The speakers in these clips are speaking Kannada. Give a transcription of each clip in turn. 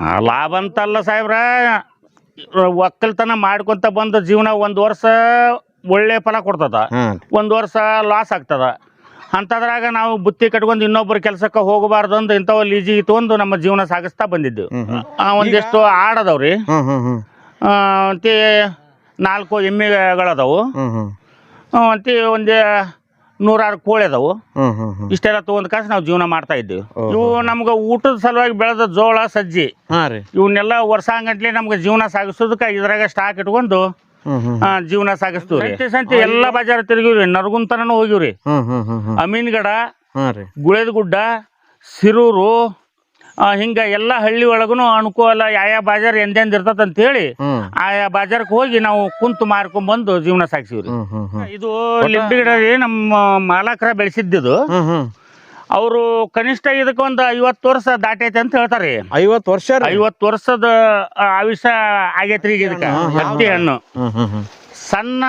ಆ, ಲಾಭ ಅಂತಲ್ಲ ಸಾಹೇಬ್ರ ಒಕ್ಕಲ್ತನ ಮಾಡ್ಕೊಂತ ಬಂದ ಜೀವನ ಒಂದು ವರ್ಷ ಒಳ್ಳೆ ಫಲ ಕೊಡ್ತದ. ಒಂದು ವರ್ಷ ಲಾಸ್ ಆಗ್ತದ. ಅಂಥದ್ರಾಗ ನಾವು ಬುತ್ತಿ ಕಟ್ಕೊಂಡು ಇನ್ನೊಬ್ಬರ ಕೆಲಸಕ್ಕೆ ಹೋಗಬಾರ್ದು ಅಂತ ಇಂಥವು ಲೀಜಿ ತೊಗೊಂಡು ನಮ್ಮ ಜೀವನ ಸಾಗಿಸ್ತಾ ಬಂದಿದ್ದು. ಹ್ಮ್ ಹ್ಮ್. ಆ, ಒಂದಿಷ್ಟು ಆಡದವ್ರಿ. ಹ್ಮ್ ಹ್ಮ್ ಹ್ಮ್. ಅಂತೆ ನಾಲ್ಕು ಎಮ್ಮೆಗಳದವು. ಹ್ಮ್ ಹ್ಮ್. ಅಂತೆ ಒಂದು ನೂರಾರು ಕೋಳಿ ಅದಾವು. ಹ್ಮ್ ಹ್ಮ್ ಹ್ಮ್. ಇಷ್ಟೆಲ್ಲ ತಗೊಂಡ್ ಕಾಸು ನಾವು ಜೀವನ ಮಾಡ್ತಾ ಇದ್ದೀವಿ. ಓಹೋ. ಇವು ನಮ್ಗೆ ಊಟದ ಸಲುವಾಗಿ ಬೆಳೆದ ಜೋಳ ಸಜ್ಜಿ. ಹಾ ರೀ. ಇವನ್ನೆಲ್ಲ ವರ್ಷಾಂಗಟ್ಲೆ ನಮ್ಗೆ ಜೀವನ ಸಾಗಿಸೋದಕ್ಕೆ ಇದ್ರಾಗ ಸ್ಟಾಕ್ ಇಟ್ಕೊಂಡು ಹ್ಮ್ ಹ್ಮ್ ಆ, ಜೀವನ ಸಾಗಿಸ್ತೀವಿ ಸಂತೆ ಸಂತೆ ಎಲ್ಲ ಬಜಾರ್ ತಿರುಗಿವ್ರಿ ನರಗುಂತನೂ ಹೋಗಿವ್ರಿ. ಹ್ಮ್ ಹ್ಮ್ ಹ್ಮ್ ಹ್ಮ್. ಅಮೀನ್ಗಡ ಗುಳೇದ ಗುಡ್ಡ ಗುಳೇದಗುಡ್ಡ ಸಿರೂರು ಹಿಂಗ ಎಲ್ಲ ಹಳ್ಳಿ ಒಳಗೂ ಅನುಕೂಲ ಯಾವ ಬಾಜಾರ್ ಎಂದೆಂದ್ ಇರ್ತದ ಅಂತ ಹೇಳಿ ಆಯಾ ಬಾಜಾರ್ಕ್ ಹೋಗಿ ನಾವು ಕುಂತು ಮಾರ್ಕೊಂಡ್ ಬಂದು ಜೀವನ ಸಾಗಿಸಿವ್ರಿ. ಇದು ಲಿಂಬೆ ಗಿಡ ರೀ ನಮ್ಮ ಮಾಲಕರ ಬೆಳೆಸಿದ್ದು ಅವರು ಕನಿಷ್ಠ ಇದಕ್ಕೆ ಒಂದು ಐವತ್ತು ವರ್ಷ ದಾಟೈತೆ ಅಂತ ಹೇಳ್ತಾರೆ ಐವತ್ತು ವರ್ಷ ಐವತ್ತು ವರ್ಷದ ಆಯುಷ್ಯ ಆಗೈತ್ರಿ ಈಗ ಇದಕ್ಕೆ ಹತ್ತಿ ಹಣ್ಣು. ಸಣ್ಣ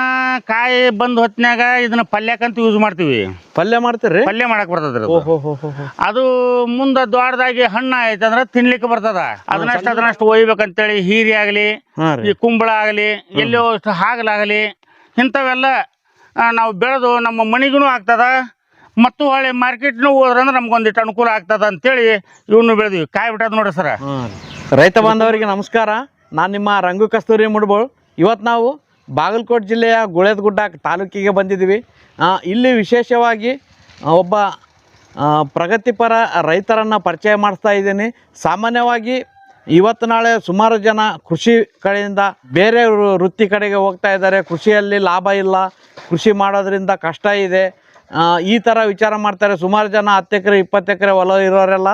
ಕಾಯಿ ಬಂದ ಹೊತ್ನ್ಯಾಗ ಇದನ್ನ ಪಲ್ಯಕ್ಕಂತ ಯೂಸ್ ಮಾಡ್ತೀವಿ. ಪಲ್ಯ ಮಾಡ್ತೀರಿ ಪಲ್ಯ ಮಾಡಕ್ ಬರ್ತದ್ರಿ ಅದು. ಅದು ಮುಂದ ದೊಡ್ಡದಾಗಿ ಹಣ್ಣು ಆಯ್ತಂದ್ರ ತಿನ್ಲಿಕ್ಕೆ ಬರ್ತದ. ಅದನ್ನಷ್ಟು ಅದನ್ನಷ್ಟು ಒಯ್ಬೇಕಂತೇಳಿ ಹೀರಿ ಆಗಲಿ ಹಾಂ ರೀ. ಈ ಕುಂಬಳ ಆಗಲಿ ಎಲ್ಲೋ ಅಷ್ಟು ಹಾಗಲಾಗಲಿ ಇಂಥವೆಲ್ಲ ಆ, ನಾವು ಬೆಳೆದು ನಮ್ಮ ಮನೆಗೂ ಆಗ್ತದ. ಮತ್ತು ಹೊಳೆ ಮಾರ್ಕೆಟ್ನು ಹೋದ್ರಂದ್ರೆ ನಮ್ಗೊಂದಿಷ್ಟು ಅನುಕೂಲ ಆಗ್ತದ ಅಂತೇಳಿ ಇವನು ಬೆಳೆದಿವಿ. ಕಾಯಿ ಬಿಟ್ಟದ ನೋಡ್ರಿ ಸರ. ರೈತ ಬಾಂಧವರಿಗೆ ನಮಸ್ಕಾರ. ನಾನು ನಿಮ್ಮ ರಂಗು ಕಸ್ತೂರಿ ಮುಡ್ಬೋಳು. ಇವತ್ತು ನಾವು ಬಾಗಲಕೋಟೆ ಜಿಲ್ಲೆಯ ಗುಳೇದಗುಡ್ಡ ತಾಲೂಕಿಗೆ ಬಂದಿದ್ದೀವಿ. ಇಲ್ಲಿ ವಿಶೇಷವಾಗಿ ಒಬ್ಬ ಪ್ರಗತಿಪರ ರೈತರನ್ನು ಪರಿಚಯ ಮಾಡಿಸ್ತಾ ಇದ್ದೀನಿ. ಸಾಮಾನ್ಯವಾಗಿ ಇವತ್ತು ನಾಳೆ ಸುಮಾರು ಜನ ಕೃಷಿ ಕಡೆಯಿಂದ ಬೇರೆ ವೃತ್ತಿ ಕಡೆಗೆ ಹೋಗ್ತಾ ಇದ್ದಾರೆ. ಕೃಷಿಯಲ್ಲಿ ಲಾಭ ಇಲ್ಲ, ಕೃಷಿ ಮಾಡೋದ್ರಿಂದ ಕಷ್ಟ ಇದೆ. ಈ ಥರ ವಿಚಾರ ಮಾಡ್ತಾರೆ. ಸುಮಾರು ಜನ ಹತ್ತು ಎಕರೆ, ಇಪ್ಪತ್ತು ಎಕರೆ ಹೊಲ ಇರೋರೆಲ್ಲ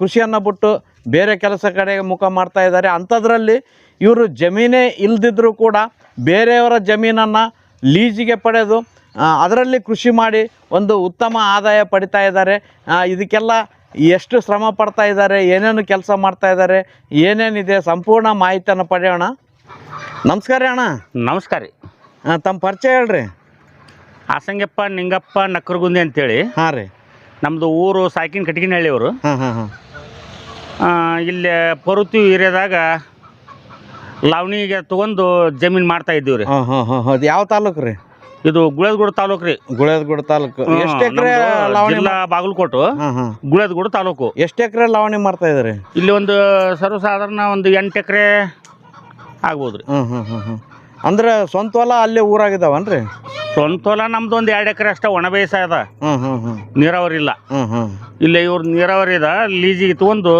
ಕೃಷಿಯನ್ನು ಬಿಟ್ಟು ಬೇರೆ ಕೆಲಸ ಕಡೆಗೆ ಮುಖ ಮಾಡ್ತಾ ಇದ್ದಾರೆ. ಅಂಥದ್ರಲ್ಲಿ ಇವರು ಜಮೀನೇ ಇಲ್ದಿದ್ರೂ ಕೂಡ ಬೇರೆಯವರ ಜಮೀನನ್ನು ಲೀಜಿಗೆ ಪಡೆದು ಅದರಲ್ಲಿ ಕೃಷಿ ಮಾಡಿ ಒಂದು ಉತ್ತಮ ಆದಾಯ ಪಡಿತಾ ಇದ್ದಾರೆ. ಇದಕ್ಕೆಲ್ಲ ಎಷ್ಟು ಶ್ರಮ ಪಡ್ತಾ ಇದ್ದಾರೆ ಏನೇನು ಕೆಲಸ ಮಾಡ್ತಾ ಇದ್ದಾರೆ ಏನೇನಿದೆ ಸಂಪೂರ್ಣ ಮಾಹಿತಿಯನ್ನು ಪಡೆಯೋಣ. ನಮಸ್ಕಾರ ರೀ ಅಣ್ಣ. ನಮಸ್ಕಾರ ರೀ. ತಮ್ಮ ಪರಿಚಯ ಹೇಳ್ರಿ. ಆಸಂಗಪ್ಪ ನಿಂಗಪ್ಪ ನಕ್ರಗುಂದಿ ಅಂತೇಳಿ. ಹಾಂ ರೀ. ನಮ್ಮದು ಊರು ಸಾಕಿನ ಕಟಗಿನಹಳ್ಳಿ ಅವರು ಹಾಂ ಹಾಂ ಹಾಂ. ಇಲ್ಲಿ ಪರುತಿ ಏರಿಯಾದಾಗ ಲಾವಣಿಗೆ ತಗೊಂಡು ಜಮೀನು ಮಾಡ್ತಾ ಇದ್ದೀವಿ ರೀ. ಹಾಂ ಹಾಂ ಹಾಂ ಹೌದು ಯಾವ ತಾಲೂಕು ರೀ? ಇದು ಗುಳೇದಗೂಡು ತಾಲೂಕು ರೀ. ಗುಳೇದಗುಡ ತಾಲೂಕು. ಎಷ್ಟು ಎಕರೆ ಲಾವಣಿ ಜಿಲ್ಲಾ ಬಾಗಲಕೋಟು ಹಾಂ ಹಾಂ. ಗುಳೇದಗುಡ ತಾಲೂಕು. ಎಷ್ಟು ಎಕರೆ ಲಾವಣಿ ಮಾಡ್ತಾ ಇದ್ದಾರೆ? ಇಲ್ಲಿ ಒಂದು ಸರ್ವಸಾಧಾರಣ ಒಂದು ಎಂಟು ಎಕರೆ ಆಗ್ಬೋದು ರೀ. ಹ್ಞೂ ಹ್ಞೂ ಅಂದ್ರೆ ಸ್ವಂತ ಹೊಲ ಅಲ್ಲೇ ಊರಾಗಿದ್ದಾವನ್ರಿ? ಸ್ವಂತ ಹೊಲ ನಮ್ದು ಒಂದು ಎರಡು ಎಕರೆ ಅಷ್ಟೇ ಒಣ ಬೇಸಾಯ ಅದ. ಹ್ಞೂ ಹ್ಞೂ ಹ್ಞೂ ನೀರಾವರಿ ಇಲ್ಲ. ಹ್ಞೂ ಹ್ಞೂ ಇಲ್ಲಿ ಇವ್ರ ನೀರಾವರಿ ಅದ ಲೀಜಿಗೆ ತಗೊಂಡು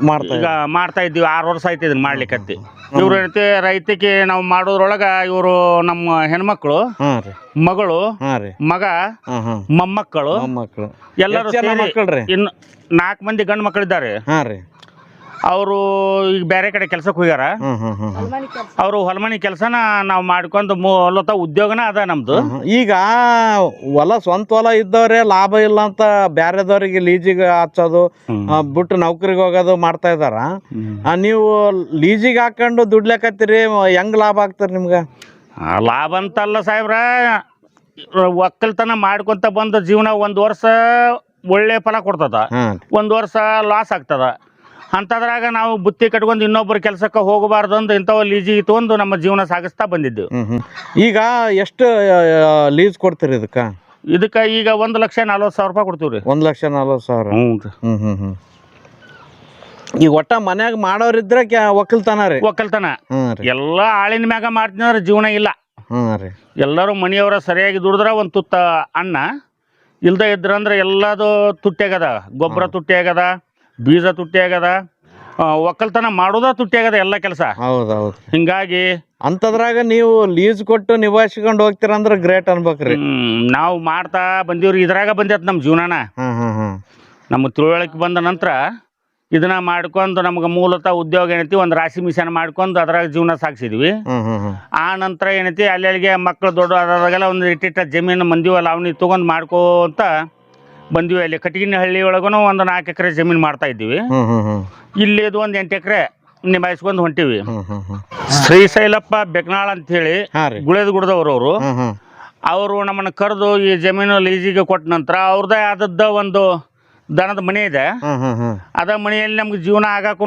ಮಾಡ್ತಾ ಈಗ ಮಾಡ್ತಾ ಇದ್ದೀವಿ ಆರು ವರ್ಷ ಆಯ್ತು ಇದನ್ನ ಮಾಡ್ಲಿಕ್ಕೆ ಇವ್ರ ಏನೈತಿ ರೈತಕ್ಕೆ ನಾವು ಮಾಡೋದ್ರೊಳಗ ಇವರು ನಮ್ಮ ಹೆಣ್ಮಕ್ಳು ಮಗಳು ಮಗ ಮೊಮ್ಮಕ್ಕಳು ಎಲ್ಲರೂ ಇನ್ನು ನಾಲ್ಕು ಮಂದಿ ಗಂಡು ಮಕ್ಕಳಿದ್ದಾರೆ ಅವರು ಈಗ ಬೇರೆ ಕಡೆ ಕೆಲ್ಸಕ್ಕೆ ಹೋಗ್ಯಾರ. ಹ್ಞೂ ಹ್ಞೂ ಅವರು ಹೊಲಮನಿ ಕೆಲಸನ ನಾವು ಮಾಡ್ಕೊಂಡು ಮೂಲತ ಉದ್ಯೋಗನ ಅದ ನಮ್ದು. ಈಗ ಹೊಲ ಸ್ವಂತ ಹೊಲ ಇದ್ದವ್ರೆ ಲಾಭ ಇಲ್ಲ ಅಂತ ಬ್ಯಾರೆದವ್ರಿಗೆ ಲೀಜಿಗೆ ಹಚ್ಚೋದು ಹ್ಮ್. ಆ, ಬಿಟ್ಟು ನೌಕರಿಗೆ ಹೋಗೋದು ಮಾಡ್ತಾ ಇದಾರ ಆ, ನೀವು ಲೀಜಿಗೆ ಹಾಕೊಂಡು ದುಡ್ಲಕತ್ತೀರಿ ಹೆಂಗ್ ಲಾಭ ಆಗ್ತದೆ ನಿಮ್ಗೆ? ಆ, ಲಾಭ ಅಂತಲ್ಲ ಸಾಹೇಬ್ರ ಒಕ್ಕಲ್ತನ ಮಾಡ್ಕೊಂತ ಬಂದ ಜೀವನ ಒಂದು ವರ್ಷ ಒಳ್ಳೆ ಫಲ ಕೊಡ್ತದ. ಹಾಂ ಒಂದು ವರ್ಷ ಲಾಸ್ ಆಗ್ತದ. ಅಂಥದ್ರಾಗ ನಾವು ಬುತ್ತಿ ಕಟ್ಕೊಂಡು ಇನ್ನೊಬ್ಬರ ಕೆಲಸಕ್ಕೆ ಹೋಗಬಾರ್ದು ಅಂತ ಇಂಥವು ಲೀಜಿಗೆ ತೊಗೊಂಡು ನಮ್ಮ ಜೀವನ ಸಾಗಿಸ್ತಾ ಬಂದಿದ್ದೆವು. ಹ್ಮ್ ಈಗ ಎಷ್ಟು ಲೀಸ್ ಕೊಡ್ತೀರಿ ಇದಕ್ಕೆ? ಇದಕ್ಕೆ ಈಗ ಒಂದು ಲಕ್ಷ ನಲ್ವತ್ತು ಸಾವಿರ ರೂಪಾಯಿ ಕೊಡ್ತೀವಿ ರೀ ಒಂದು ಲಕ್ಷ ನಲ್ವತ್ತು ಸಾವಿರ? ಹ್ಞೂ ರೀ. ಹ್ಞೂ ಹ್ಞೂ ಈಗ ಒಟ್ಟ ಮನ್ಯಾಗ ಮಾಡೋರಿದ್ರೆ ಕ್ಯಾ ಒಕ್ಕಲ್ತನ ರೀ? ಒಕ್ಕಲ್ತನ. ಹ್ಞೂ ರೀ. ಎಲ್ಲ ಆಳಿನ ಮ್ಯಾಗ ಮಾಡ್ತೀನಿ ಅಂದ್ರೆ ಜೀವನ ಇಲ್ಲ. ಹ್ಞೂ ರೀ. ಎಲ್ಲರೂ ಮನೆಯವರ ಸರಿಯಾಗಿ ದುಡಿದ್ರೆ ಒಂದು ತುತ್ತ ಅನ್ನ ಇಲ್ದೇ ಇದ್ರಂದ್ರೆ ಎಲ್ಲದು ತುಟ್ಟಿ ಆಗದ ಗೊಬ್ಬರ ತುಟ್ಟಿಯಾಗದ ಬೀಜ ತುಟ್ಟಿ ಆಗದ ಆ, ಒಕ್ಕಲ್ತನ ಮಾಡೋದ ತುಟ್ಟಿ ಆಗದ ಎಲ್ಲ ಕೆಲಸ. ಹೌದು ಹೌದು ಹಿಂಗಾಗಿ ಅಂತದ್ರಾಗ ನೀವು ಲೀಸ್ ಕೊಟ್ಟು ನಿಭಾಯಿಸ್ಕೊಂಡು ಹೋಗ್ತೀರಂದ್ರೆ ಗ್ರೇಟ್ ಅನ್ಬೇಕ್ರಿ. ಹ್ಮ್, ನಾವು ಮಾಡ್ತಾ ಬಂದೀವ್ರಿ ಇದ್ರಾಗ ಬಂದೈತೆ ನಮ್ಮ ಜೀವನನ. ಹ್ಮ್ ಹ್ಮ್ ಹ್ಮ್. ನಮಗೆ ತಿಳುವಳಿಕೆ ಬಂದ ನಂತರ ಇದನ್ನ ಮಾಡ್ಕೊಂಡು ನಮ್ಗೆ ಮೂಲತಃ ಉದ್ಯೋಗ ಏನೈತಿ ಒಂದು ರಾಶಿ ಮಿಷನ್ ಮಾಡ್ಕೊಂಡು ಅದ್ರಾಗ ಜೀವನ ಸಾಗಿಸಿದ್ವಿ. ಹ್ಮ್ ಹ್ಮ್ ಹ್ಮ್. ಆ ನಂತರ ಏನೈತಿ ಅಲ್ಲಿ ಅಲ್ಲಿಗೆ ಮಕ್ಕಳು ದೊಡ್ಡ ಆದಾಗೆಲ್ಲ ಒಂದು ಇಟ್ಟಿಟ್ಟ ಜಮೀನು ಮಂದಿವ ಲಾವಣಿ ತೊಗೊಂಡು ಮಾಡ್ಕೋಂತ ಬಂದಿವಿ ಅಲ್ಲಿ ಕಟಗಿನ ಹಳ್ಳಿ ಒಳಗೂ ಒಂದು ನಾಲ್ಕು ಎಕರೆ ಜಮೀನು ಮಾಡ್ತಾ ಇದ್ದೀವಿ. ಇಲ್ಲಿದು ಒಂದು ಎಂಟು ಎಕರೆ ನಿಭಾಯಿಸ್ಕೊಂಡು ಹೊಂಟಿವಿ. ಶ್ರೀ ಶೈಲಪ್ಪ ಹ್ಮ್. ಶ್ರೀಶೈಲಪ್ಪ ಬೆಕ್ನಾಳ್ ಅಂತೇಳಿ ಹಾಂ ರೀ. ಗುಳೇದ ಗುಡದವರು ಅವರು ಅವರು ನಮ್ಮನ್ನು ಕರೆದು ಈ ಜಮೀನು ಲೀಸಿಗೆ ಕೊಟ್ಟ ನಂತರ ಅವ್ರದ್ದೇ ಆದದ್ದ ಒಂದು ದನದ ಮನೆ ಇದೆ. ಅದ ಮನೆಯಲ್ಲಿ ನಮ್ಗೆ ಜೀವನ ಆಗಾಕೂ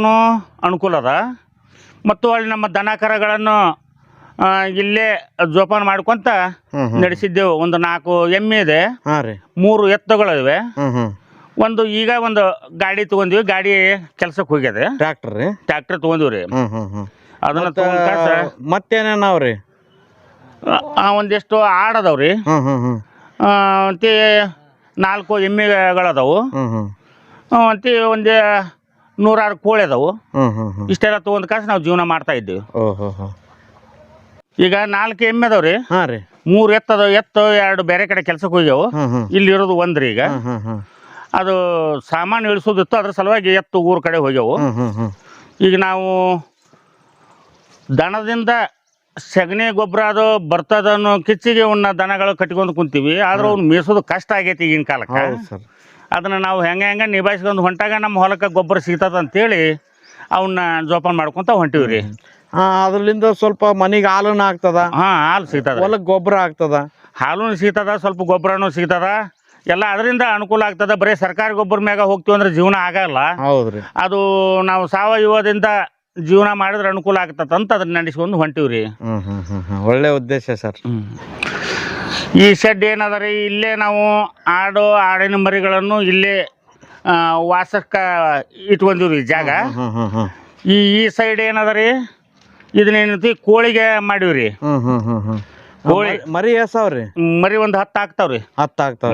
ಅನುಕೂಲ ಅದ. ಮತ್ತು ಅಲ್ಲಿ ನಮ್ಮ ದನ ಕರಗಳನ್ನು ಇಲ್ಲೇ ಜೋಪಾನ ಮಾಡ್ಕೊಂತ ನಡೆಸಿದ್ದೇವೆ. ಒಂದು ನಾಲ್ಕು ಎಮ್ಮೆ ಇದೆ. ಹಾಂ ರೀ. ಮೂರು ಎತ್ತುಗಳಿವೆ. ಹ್ಮ್ ಹ್ಮ್. ಒಂದು ಈಗ ಒಂದು ಗಾಡಿ ತಗೊಂಡಿವಿ. ಗಾಡಿ ಕೆಲ್ಸಕ್ಕೆ ಹೋಗ್ಯದೆ. ಟ್ರ್ಯಾಕ್ಟರ್ ರೀ? ಟ್ರ್ಯಾಕ್ಟರ್ ತೊಗೊಂಡಿವಿ ಹ್ಮ್ ಹ್ಮ್ ಹ್ಮ್. ಅದನ್ನ ತೊಗೊಂಡ್ಕಾಸ ಮತ್ತೇನೇನವ್ರಿ ಒಂದಿಷ್ಟು ಆಡದವ್ರಿ ಹ್ಮ್ ಹ್ಮ್ ಹ್ಮ್. ಮತ್ತು ನಾಲ್ಕು ಎಮ್ಮೆಗಳದಾವು ಹ್ಮ್ ಹ್ಮ್. ಮತ್ತು ಒಂದು ನೂರಾರು ಕೋಳಿ ಅದಾವು. ಹ್ಮ್ ಹ್ಮ್ ಹ್ಮ್. ಇಷ್ಟೆಲ್ಲ ತಗೊಂಡ್ ಕಾಸು ನಾವು ಜೀವನ ಮಾಡ್ತಾ ಇದ್ದೀವಿ. ಹೋ. ಈಗ ನಾಲ್ಕು ಎಮ್ಮೆ ಅದಾವ್ರಿ. ಹಾಂ ರೀ. ಮೂರು ಎತ್ತದ ಎತ್ತು ಎರಡು ಬೇರೆ ಕಡೆ ಕೆಲ್ಸಕ್ಕೆ ಹೋಗ್ಯಾವ. ಹ್ಮ್ ಹ್ಮ್. ಇಲ್ಲಿ ಇರೋದು ಒಂದ್ರಿ ಈಗ. ಅದು ಸಾಮಾನು ಇಳಿಸೋದಿತ್ತು ಅದ್ರ ಸಲುವಾಗಿ ಎತ್ತು ಊರ ಕಡೆ ಹೋಗ್ಯಾವು. ಹ್ಮ್ ಹ್ಮ್ ಹ್ಮ್. ಈಗ ನಾವು ದನದಿಂದ ಸಗಣಿ ಗೊಬ್ಬರ ಅದು ಬರ್ತದ ಅನ್ನೋ ಕಿಚ್ಚಿಗೆ ಅವನ್ನ ದನಗಳು ಕಟ್ಕೊಂಡು ಕುಂತೀವಿ. ಆದ್ರೆ ಅವ್ನು ಮೀಸೋದು ಕಷ್ಟ ಆಗೈತಿ ಈಗಿನ ಕಾಲಕ್ಕೆ. ಹೌದು ಸರ್. ಅದನ್ನ ನಾವು ಹೆಂಗೆ ಹೆಂಗೆ ನಿಭಾಯಿಸ್ಕೊಂಡು ಹೊಂಟಾಗ ನಮ್ಮ ಹೊಲಕ್ಕೆ ಗೊಬ್ಬರ ಸಿಗ್ತದ ಅಂತೇಳಿ ಅವನ್ನ ಜೋಪಾನ ಮಾಡ್ಕೊಂತ ಹೊಂಟಿವಿ ರೀ ಹಾಂ ಅದ್ರಲ್ಲಿಂದ ಸ್ವಲ್ಪ ಮನೆಗೆ ಹಾಲನ್ನ ಆಗ್ತದ? ಹಾಂ ಹಾಲು ಸಿಗ್ತದ ಹೊಲಕ್ಕೆ ಗೊಬ್ಬರ ಆಗ್ತದ? ಹಾಲು ಸಿಗ್ತದ ಸ್ವಲ್ಪ ಗೊಬ್ಬರನು ಸಿಗ್ತದ. ಎಲ್ಲ ಅದರಿಂದ ಅನುಕೂಲ ಆಗ್ತದ. ಬರೀ ಸರ್ಕಾರಿ ಗೊಬ್ಬರ ಮ್ಯಾಗ ಹೋಗ್ತೀವಿ ಅಂದ್ರೆ ಜೀವನ ಆಗಲ್ಲ. ಹೌದ್ರಿ. ಅದು ನಾವು ಸಾವಯವದಿಂದ ಜೀವನ ಮಾಡಿದ್ರೆ ಅನುಕೂಲ ಆಗ್ತದ ಅಂತ ಅದನ್ನ ನಡೆಸ್ಕೊಂಡು ಹೊಂಟಿವಿ ರೀ ಹ್ಮ್ ಹ್ಮ್ ಹ್ಮ್ ಹ್ಮ್. ಒಳ್ಳೆ ಉದ್ದೇಶ ಸರ್. ಈ ಶೆಡ್ ಏನದ ರೀ ಇಲ್ಲೇ ನಾವು ಆಡು ಆಡಿನ ಮರಿಗಳನ್ನು ಇಲ್ಲೇ ಆ, ವಾಸಕ್ಕೆ ಇಟ್ಕೊಂಡಿವಿ ಜಾಗ. ಹ್ಮ್ ಹ್ಮ್ ಹ್ಮ್ ಈ ಈ ಸೈಡ್ ಏನದ ರೀ ಇದನ್ನೇನೈತಿ ಕೋಳಿಗೆ ಮಾಡಿವ್ರಿ. ಹ್ಮ್ ಹ್ಮ್ ಹ್ಮ್ ಹ್ಮ್. ಕೋಳಿ. ಮರಿ- ಎಸ್ತಾವ್ರಿ ಎಸಾವ್ರಿ ಮರಿ ಒಂದ್ ಹತ್ತು ಆಗ್ತಾವ್ರಿ. ಹತ್ತು ಆಗ್ತಾವ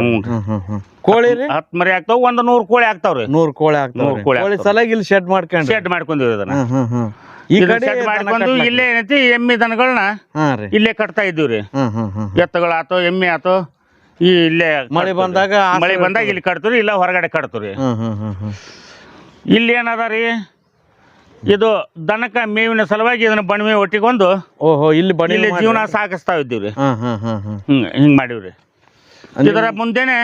ಕೋಳಿ ರೀ? ಹತ್ತು ಮರಿ ಆಗ್ತಾವ ಒಂದ್ ನೂರು ಕೋಳಿ ಆಗ್ತಾವ್ರಿ. ನೂರ್ ಕೋಳಿ ಆಗ್ತಾವ ನೂರ್ ಕೋಳಿ ಕೋಳಿ ಆಗ್ತಾವ. ಸಲಾಗಿ ಇಲ್ಲಿ ಶೆಡ್ ಮಾಡ್ಕೊಂಡ್ ಶೆಡ್ ಮಾಡ್ಕೊಂಡಿವ್ರಿ ಅದನ್ನ ಹ್ಮ್ ಹ್ಮ್ ಹ್ಮ್. ಈ ಇದನ್ನ ಕಡೆ ಶೆಡ್ ಮಾಡ್ಕೊಂಡು ಇಲ್ಲೇ ಏನೈತಿ ಎಮ್ಮಿ ದನಗಳನ್ನ ಹಾ ರೀ. ಇಲ್ಲೇ ಕಟ್ತಾ ಇದ್ದೀವ್ರಿ. ಹ್ಮ್ ಹ್ಮ್ ಹ್ಮ್ ಎತ್ತುಗಳು ಆತು ಎಮ್ಮೆ ಆತು ಈ ಇಲ್ಲೇ ಮಳೆ ಕಟ್ತೀವ್ರಿ. ಬಂದಾಗ ಆಸರೆ ಮಳೆ ಬಂದಾಗ ಇಲ್ಲಿ ಕಟ್ತೀವ್ರಿ ಇಲ್ಲ ಹೊರಗಡೆ ಕಟ್ತೀವ್ರಿ. ಹ್ಮ್ ಹ್ಮ್ ಹ್ಮ್ ಹ್ಮ್. ಇಲ್ಲಿ ಏನದ ರೀ ಇದು ದನಕ ಮೇವಿನ ಸಲುವಾಗಿ ಇದನ್ನ ಬಣವೆ ಒಟ್ಟಿಗೊಂದು ಓಹೋ ಇಲ್ಲಿ ಬಣಿ ಇಲ್ಲಿ ಜೀವನ ಸಾಗಿಸ್ತಾ ಇದ್ದೀವ್ರಿ. ಹ್ಮ್ ಹ್ಮ್ ಹ್ಮ್ ಹಿಂಗೆ ಮಾಡೀವ್ರಿ. ಇದರ ಮುಂದೆನೆ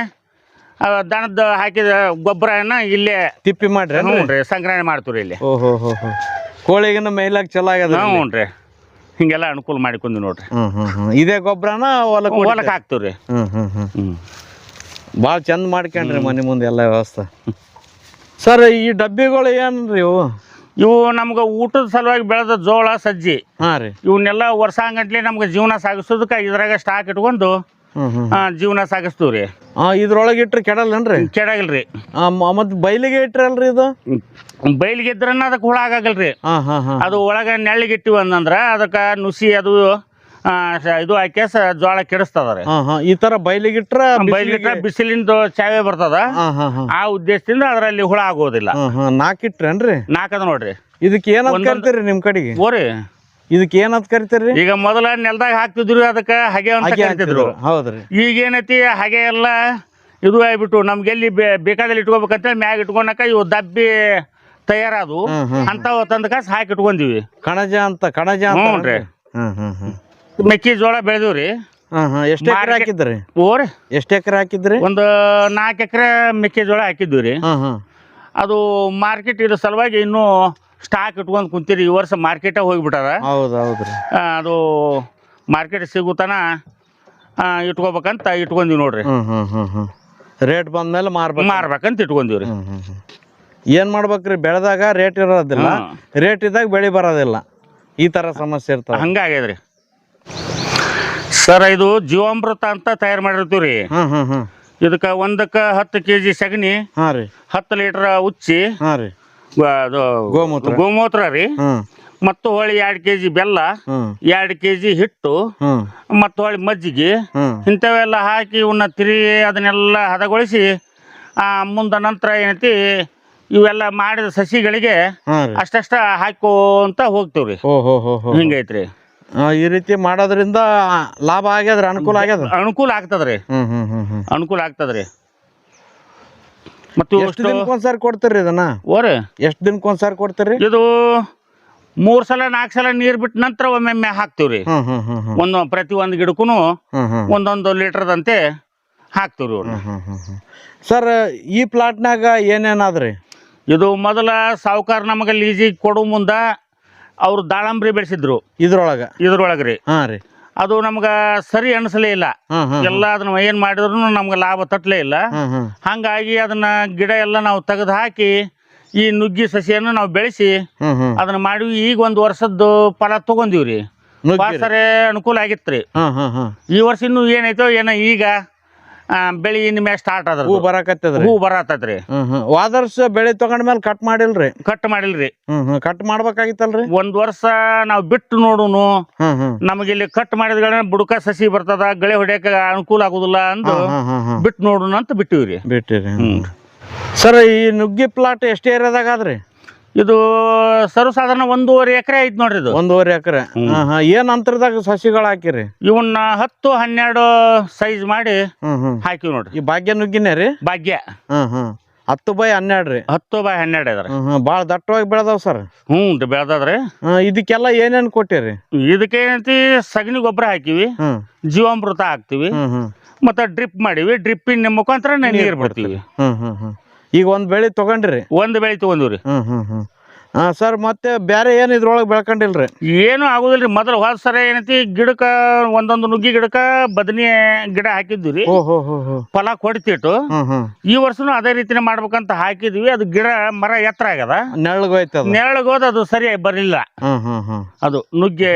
ಆ, ದನದ ಹಾಕಿದ ಗೊಬ್ಬರನ ಇಲ್ಲೇ ತಿಪ್ಪಿ ಮಾಡ್ರಿ ಹ್ಞೂ ರೀ ಸಂಗ್ರಹಣೆ ಮಾಡ್ತೀವ್ರಿ ಇಲ್ಲಿ. ಓಹೋ ಹೋ ಹೋ ಕೋಳಿಗಿನ ಮೇಲಾಗ ಚಲೋ ಆಗ್ಯದ ಹ್ಞೂ ರೀ ಹಿಂಗೆಲ್ಲ ಅನುಕೂಲ ಮಾಡಿಕೊಂಡಿ ನೋಡ್ರಿ. ಹ್ಮ್ ಹ್ಮ್ ಹ್ಮ್. ಇದೇ ಗೊಬ್ಬರನ ಹೊಲಕ್ಕೆ ಹೊಲಕ್ಕೆ ಹಾಕ್ತೀವಿ ರೀ ಹ್ಮ್ ಹ್ಮ್ ಹ್ಮ್. ಹ್ಞೂ ಭಾಳ ಚಂದ ಮಾಡ್ಕೊಂಡ್ರಿ ಮನೆ ಮುಂದೆ ಎಲ್ಲ ವ್ಯವಸ್ಥೆ. ಸರ್ ಈ ಡಬ್ಬಿಗಳು ಏನ್ರಿ ಇವು? ಇವು ನಮ್ಗೆ ಊಟದ ಸಲುವಾಗಿ ಬೆಳೆದ ಜೋಳ ಸಜ್ಜಿ. ಹಾಂ ರೀ. ಇವನ್ನೆಲ್ಲ ವರ್ಷಾಂಗಟ್ಲೆ ನಮ್ಗೆ ಜೀವನ ಸಾಗಿಸೋದಕ್ಕೆ ಇದ್ರಾಗ ಸ್ಟಾಕ್ ಇಟ್ಕೊಂಡು ಜೀವನ ಸಾಗಿಸ್ತೀವಿ ರೀ. ಇದ್ರೊಳಗೆ ಇಟ್ರೆ ಕೆಡಲ್ಲನ್ರಿ? ಕೆಡಗಲ್ರಿ. ಮತ್ತು ಬೈಲಿಗೆ ಇಟ್ರಲ್ರಿ ಇದು? ಬೈಲಿಗೆ ಇದ್ರನ್ನ ಅದಕ್ಕೆ ಹುಳ ಆಗಲ್ರಿ. ಹಾಂ ಹಾಂ ಹಾಂ. ಅದು ಒಳಗೆ ನೆಳ್ಳಿಗಿಟ್ಟಿವಿ ಅಂದಂದ್ರೆ ಅದಕ್ಕೆ ನುಸಿ ಅದು ಇದು ಹಾಕಿ ಜೋಳ ಕೆಡಿಸ್ತದ ರೀ ಈ ತರ ಬಯಲಿಗಿಟ್ರ ಬೈಲಿಗೆ ಬಿಸಿಲಿಂದ ಚಾವೆ ಬರ್ತದ. ಆ ಉದ್ದೇಶದಿಂದ ಅದರಲ್ಲಿ ಹುಳ ಆಗೋದಿಲ್ಲ. ನಾಕಿಟ್ರೇನ್ರಿ ನಾಕದ ನೋಡ್ರಿ. ಇದಕ್ಕೆ ಏನಂತ ಕರಿತೀರಿ ನಿಮ್ ಕಡೆಗೆ? ಓರಿ ಇದಕ್ಕೆ ಏನಂತ ಕರಿತೀರಿ? ಈಗ ಮೊದಲ ನೆಲದಾಗ ಹಾಕ್ತಿದ್ರು ಅದಕ್ಕೆ ಹಗೆ ಅಂತ ಕರಿತಿದ್ರು. ಹೌದ್ರಿ. ಈಗ ಏನೈತಿ ಹಾಗೆ ಎಲ್ಲ ಇದು ಆಗ್ಬಿಟ್ಟು ನಮ್ಗೆ ಎಲ್ಲಿ ಬೇಕಾದಲ್ಲಿ ಇಟ್ಕೋಬೇಕಂತೇಳಿ ಮ್ಯಾಗ ಇಟ್ಕೊಳಕ ಇವು ದಬ್ಬಿ ತಯಾರಾದು. ಅಂತಾವ ತಂದ ಕಾಸು ಹಾಕಿ ಇಟ್ಕೊಂಡಿವಿ. ಕಣಜ ಅಂತ ಕಣಜ ಅಂತ ಹ್ಞೂ ರೀ ಹ್ಮ್ ಹ್ಮ್ ಹ್ಮ್. ಮೆಕ್ಕೆಜೋಳ ಬೆಳೆದಿವ್ರಿ. ಹಾಂ ಹಾಂ. ಎಷ್ಟು ಎಕರೆ ಮಾರ್ಕೆ- ಹಾಕಿದ್ರಿ ಓರ್ ಎಷ್ಟು ಎಕರೆ ಹಾಕಿದ್ರಿ ಒಂದು ನಾಲ್ಕು ಎಕರೆ ಮೆಕ್ಕೆಜೋಳ ಹಾಕಿದ್ವಿ ರೀ ಹಾಂ ಹಾಂ. ಅದು ಮಾರ್ಕೆಟ್ ಇರೋ ಸಲುವಾಗಿ ಇನ್ನೂ ಸ್ಟಾಕ್ ಇಟ್ಕೊಂಡು ಕುಂತೀರಿ. ಈ ವರ್ಷ ಮಾರ್ಕೆಟಾಗ ಹೋಗ್ಬಿಟ್ಟಾರ ಹೌದು ಹೌದ್ರಿ. ಆ, ಅದು ಮಾರ್ಕೆಟ್ ಸಿಗುತ್ತಾನ ಇಟ್ಕೋಬೇಕಂತ ಇಟ್ಕೊಂದಿವಿ ನೋಡ್ರಿ. ಹ್ಮ್ ಹ್ಮ್ ಹ್ಮ್ ಹ್ಮ್. ರೇಟ್ ಬಂದ್ಮೇಲೆ ಮಾರ್ಬೇಕು. ಮಾರ್ಬೇಕಂತ ಇಟ್ಕೊಂದಿವಿ ರೀ ಹ್ಮ್ ಹ್ಮ್ ಹ್ಮ್. ಏನ್ ಮಾಡ್ಬೇಕ್ರಿ? ಬೆಳೆದಾಗ ರೇಟ್ ಇರೋದಿಲ್ಲ. ರೇಟ್ ಇದ್ದಾಗ ಬೆಳೆ ಬರೋದಿಲ್ಲ. ಈ ತರ ಸಮಸ್ಯೆ ಇರ್ತಾವ ಹಂಗಾಗ್ಯದ್ರಿ. ಸರ್ ಇದು ಜೀವಾಮೃತ ಅಂತ ತಯಾರು ಮಾಡಿರ್ತೀವಿ ರೀ. ಇದಕ್ಕೆ ಒಂದಕ್ಕೆ ಹತ್ತು ಕೆ ಜಿ ಸಗಣಿ ಹಾ ರೀ. ಹತ್ತು ಲೀಟರ್ ಉಚ್ಚಿ ಹಾ ರೀ. ಗ- ಅದು ಗೋಮೂತ್ರ. ಗೋಮೂತ್ರ ರೀ. ಹ್ಮ್ ಮತ್ತು ಹೊಳ್ಳಿ ಎರಡು ಕೆ ಜಿ ಬೆಲ್ಲ ಹ್ಮ್ ಎರಡು ಕೆ ಜಿ ಹಿಟ್ಟು ಹ್ಮ್ ಮತ್ತು ಹೊಳ್ಳಿ ಮಜ್ಜಿಗೆ ಹ್ಮ್ ಇಂಥವೆಲ್ಲ ಹಾಕಿ ಇವನ್ನ ತಿರಿ ಅದನ್ನೆಲ್ಲ ಹದಗೊಳಿಸಿ ಆ, ಮುಂದ ನಂತರ ಏನೈತಿ ಇವೆಲ್ಲ ಮಾಡಿದ ಸಸಿಗಳಿಗೆ ಹಾ ರೀ. ಅಷ್ಟಷ್ಟ ಹಾಕೋಂತ ಹೋಗ್ತೀವ್ರಿ. ಓ ಹೋ ಹೋ ಹೋ. ಹಿಂಗೈತ್ರಿ. ಆ, ಈ ರೀತಿ ಮಾಡೋದ್ರಿಂದ ಲಾಭ ಆಗ್ಯದ್ರ ಅನುಕೂಲ ಆಗ್ಯದ ಅನುಕೂಲ ಆಗ್ತದ್ರಿ. ಹ್ಮ್ ಹ್ಮ್ ಹ್ಮ್ ಹ್ಮ್. ಅನುಕೂಲ ಆಗ್ತದ್ರಿ. ಮತ್ತು ಎಷ್ಟು ದಿನಕ್ಕೊಂದ್ಸಾರಿ ಕೊಡ್ತೀರಿ ಇದನ್ನ? ಓರಿ ಎಷ್ಟು ದಿನಕ್ಕೊಂದ್ಸಾರಿ ಕೊಡ್ತೀರಿ ಇದು ಮೂರ್ ಸಲ ನಾಲ್ಕು ಸಲ ನೀರ್ ಬಿಟ್ಟ ನಂತರ ಒಮ್ಮೆಮ್ಮೆ ಹಾಕ್ತಿವ್ರಿ. ಹ್ಮ್ ಹ್ಮ್ ಹ್ಮ್ ಹ್ಮ್. ಒಂದು ಪ್ರತಿ ಒಂದು ಗಿಡಕ್ಕೂ ಹ್ಮ್ ಹ್ಮ್. ಒಂದೊಂದು ಲೀಟರ್ದಂತೆ ಹಾಕ್ತಿವ್ರಿ ಇವ್ನ. ಹ್ಮ್ ಹ್ಮ್ ಹ್ಮ್ ಸರ್ ಈ ಪ್ಲಾಟ್ನಾಗ ಏನೇನಾದ್ರಿ ಇದು ಮೊದಲ ಸಾವುಕಾರ ನಮಗೆ ಲೀಜಿಗೆ ಕೊಡೋ ಮುಂದ ಅವ್ರು ದಾಳಂಬ್ರಿ ಬೆಳೆಸಿದ್ರು. ಇದ್ರೊಳಗ? ಇದ್ರೊಳಗೆ ರೀ. ಹಾ ರೀ. ಅದು ನಮ್ಗ ಸರಿ ಅನ್ಸಲೇ ಇಲ್ಲ. ಎಲ್ಲ ಅದನ್ನ ಏನ್ ಮಾಡಿದ್ರು ನಮ್ಗೆ ಲಾಭ ತಟ್ಟಲೇ ಇಲ್ಲ. ಹಂಗಾಗಿ ಅದನ್ನ ಗಿಡ ಎಲ್ಲ ನಾವು ತೆಗೆದು ಹಾಕಿ ಈ ನುಗ್ಗಿ ಸಸಿಯನ್ನು ನಾವು ಬೆಳೆಸಿ ಹ್ಮ್ ಹ್ಮ್ ಅದನ್ನ ಮಾಡಿ ಈಗ ಒಂದು ವರ್ಷದ್ದು ಫಲ ತಗೊಂಡಿವ್ರಿ ನುಗ್ಗಿ ಸರಿ ಅನುಕೂಲ ಆಗಿತ್ರಿ. ಈ ವರ್ಷ ಇನ್ನು ಏನೈತೋ ಏನ ಈಗ ಆ, ಬೆಳಿ ಇನ್ಮೇ ಸ್ಟಾರ್ಟ್ ಅದ ಹೂ ಬರಾಕತ್ತದ್ರಿ. ಹೂ ಬರಾತದ್ರಿ. ಹ್ಮ್ ಹ್ಮ್. ಹೋದ ವರ್ಷ ಬೆಳೆ ತಗೊಂಡ್ಮೇಲೆ ಕಟ್ ಮಾಡಿಲ್ರಿ? ಕಟ್ ಮಾಡಿಲ್ರಿ. ಹ್ಮ್ ಹ್ಮ್. ಕಟ್ ಮಾಡ್ಬೇಕಾಗಿತ್ತಲ್ರಿ? ಒಂದ್ ವರ್ಷ ನಾವ್ ಬಿಟ್ಟು ನೋಡುನು ಹ್ಮ್ ಹ್ಮ್. ನಮಗೆ ಇಲ್ಲಿ ಕಟ್ ಮಾಡಿದ ಬುಡಕ ಸಸಿ ಬರ್ತದ ಗಳೆ ಹೊಡ್ಯಾಕ ಅನುಕೂಲ ಆಗುದಿಲ್ಲ ಅಂದು ಹ್ಮ್ ಹ್ಮ್ ಹ್ಮ್ ಬಿಟ್ಟು ನೋಡುನು ಅಂತ ಬಿಟ್ಟಿವ್ರಿ. ಬಿಟ್ಟಿರಿ ಹ್ಮ್. ಸರ್ ಈ ನುಗ್ಗಿ ಪ್ಲಾಟ್ ಎಷ್ಟು ಏರಿಯಾದಾಗ ಆದ್ರಿ? ಇದು ಸರ್ವಸಾಧಾರಣ ಒಂದೂವರೆ ಎಕರೆ ಐತ್ ನೋಡ್ರಿ ಇದು. ಒಂದೂವರೆ ಎಕರೆ. ಏನ್ ಅಂತರದಾಗ ಸಸಿಗಳು ಹಾಕಿರಿ? ಇವನ್ನ ಹತ್ತು ಹನ್ನೆರಡು ಸೈಜ್ ಮಾಡಿ ಹಾಕಿವಿ ನೋಡ್ರಿ. ಈ ಭಾಗ್ಯ ನುಗ್ಗಿನೇ ರೀ? ಭಾಗ್ಯ. ಹತ್ತು ಬೈ ಹನ್ನೆರಡು ರೀ. ಹತ್ತು ಬೈ ಹನ್ನೆರಡು ಅದ್ರ ಭಾಳ ದಟ್ಟವಾಗಿ ಬೆಳೆದಾವ್ ಸರ್. ಹ್ಞೂ ಬೆಳ್ದದ್ರಿ ಇದಕ್ಕೆಲ್ಲ ಏನೇನು ಕೊಟ್ಟಿರಿ? ಇದಕ್ಕೆ ಏನೈತಿ ಸಗಣಿ ಗೊಬ್ಬರ ಹಾಕಿವಿ ಜೀವಾಮೃತ ಹಾಕ್ತಿವಿ ಮತ್ತೆ ಡ್ರಿಪ್ ಮಾಡಿವಿ. ಡ್ರಿಪ್ಪಿನ ಮುಖಾಂತರ ನೀರು ಬಿಡ್ತೀವಿ. ಹ್ಮ್ ಹ್ಮ್ ಹ್ಮ್. ಈಗ ಒಂದ್ ಬೆಳೆ ತಗೊಂಡ್ರಿ? ಒಂದು ಬೆಳೆ ತಗೊಂಡಿವ್ರಿ. ಹ್ಮ್ ಹ್ಮ್ ಹ್ಮ್. ಹಾ ಸರ್ ಮತ್ತೆ ಬೇರೆ ಏನು ಇದ್ರೊಳಗೆ ಬೆಳ್ಕೊಂಡಿಲ್ರಿ? ಏನು ಆಗುದಿಲ್ರಿ. ಮೊದಲು ಹೋದ ಸರ ಏನೈತಿ ಗಿಡಕ್ಕೆ ಒಂದೊಂದು ನುಗ್ಗಿ ಗಿಡಕ್ಕೆ ಬದನಿ ಗಿಡ ಹಾಕಿದ್ವಿ ರೀ ಹೋ ಹೋ ಫಲ ಕೊಡ್ತಿಟ್ಟು ಈ ವರ್ಷನೂ ಅದೇ ರೀತಿನೇ ಮಾಡ್ಬೇಕಂತ ಹಾಕಿದ್ವಿ. ಅದು ಗಿಡ ಮರ ಎತ್ತರ ಆಗ್ಯದ. ನೆರಳಿಗೋಯ್ತದ ನೆರಳಿಗೋದ ಅದು ಸರಿಯಾಗಿ ಬರಲಿಲ್ಲ. ಅದು ನುಗ್ಗೆ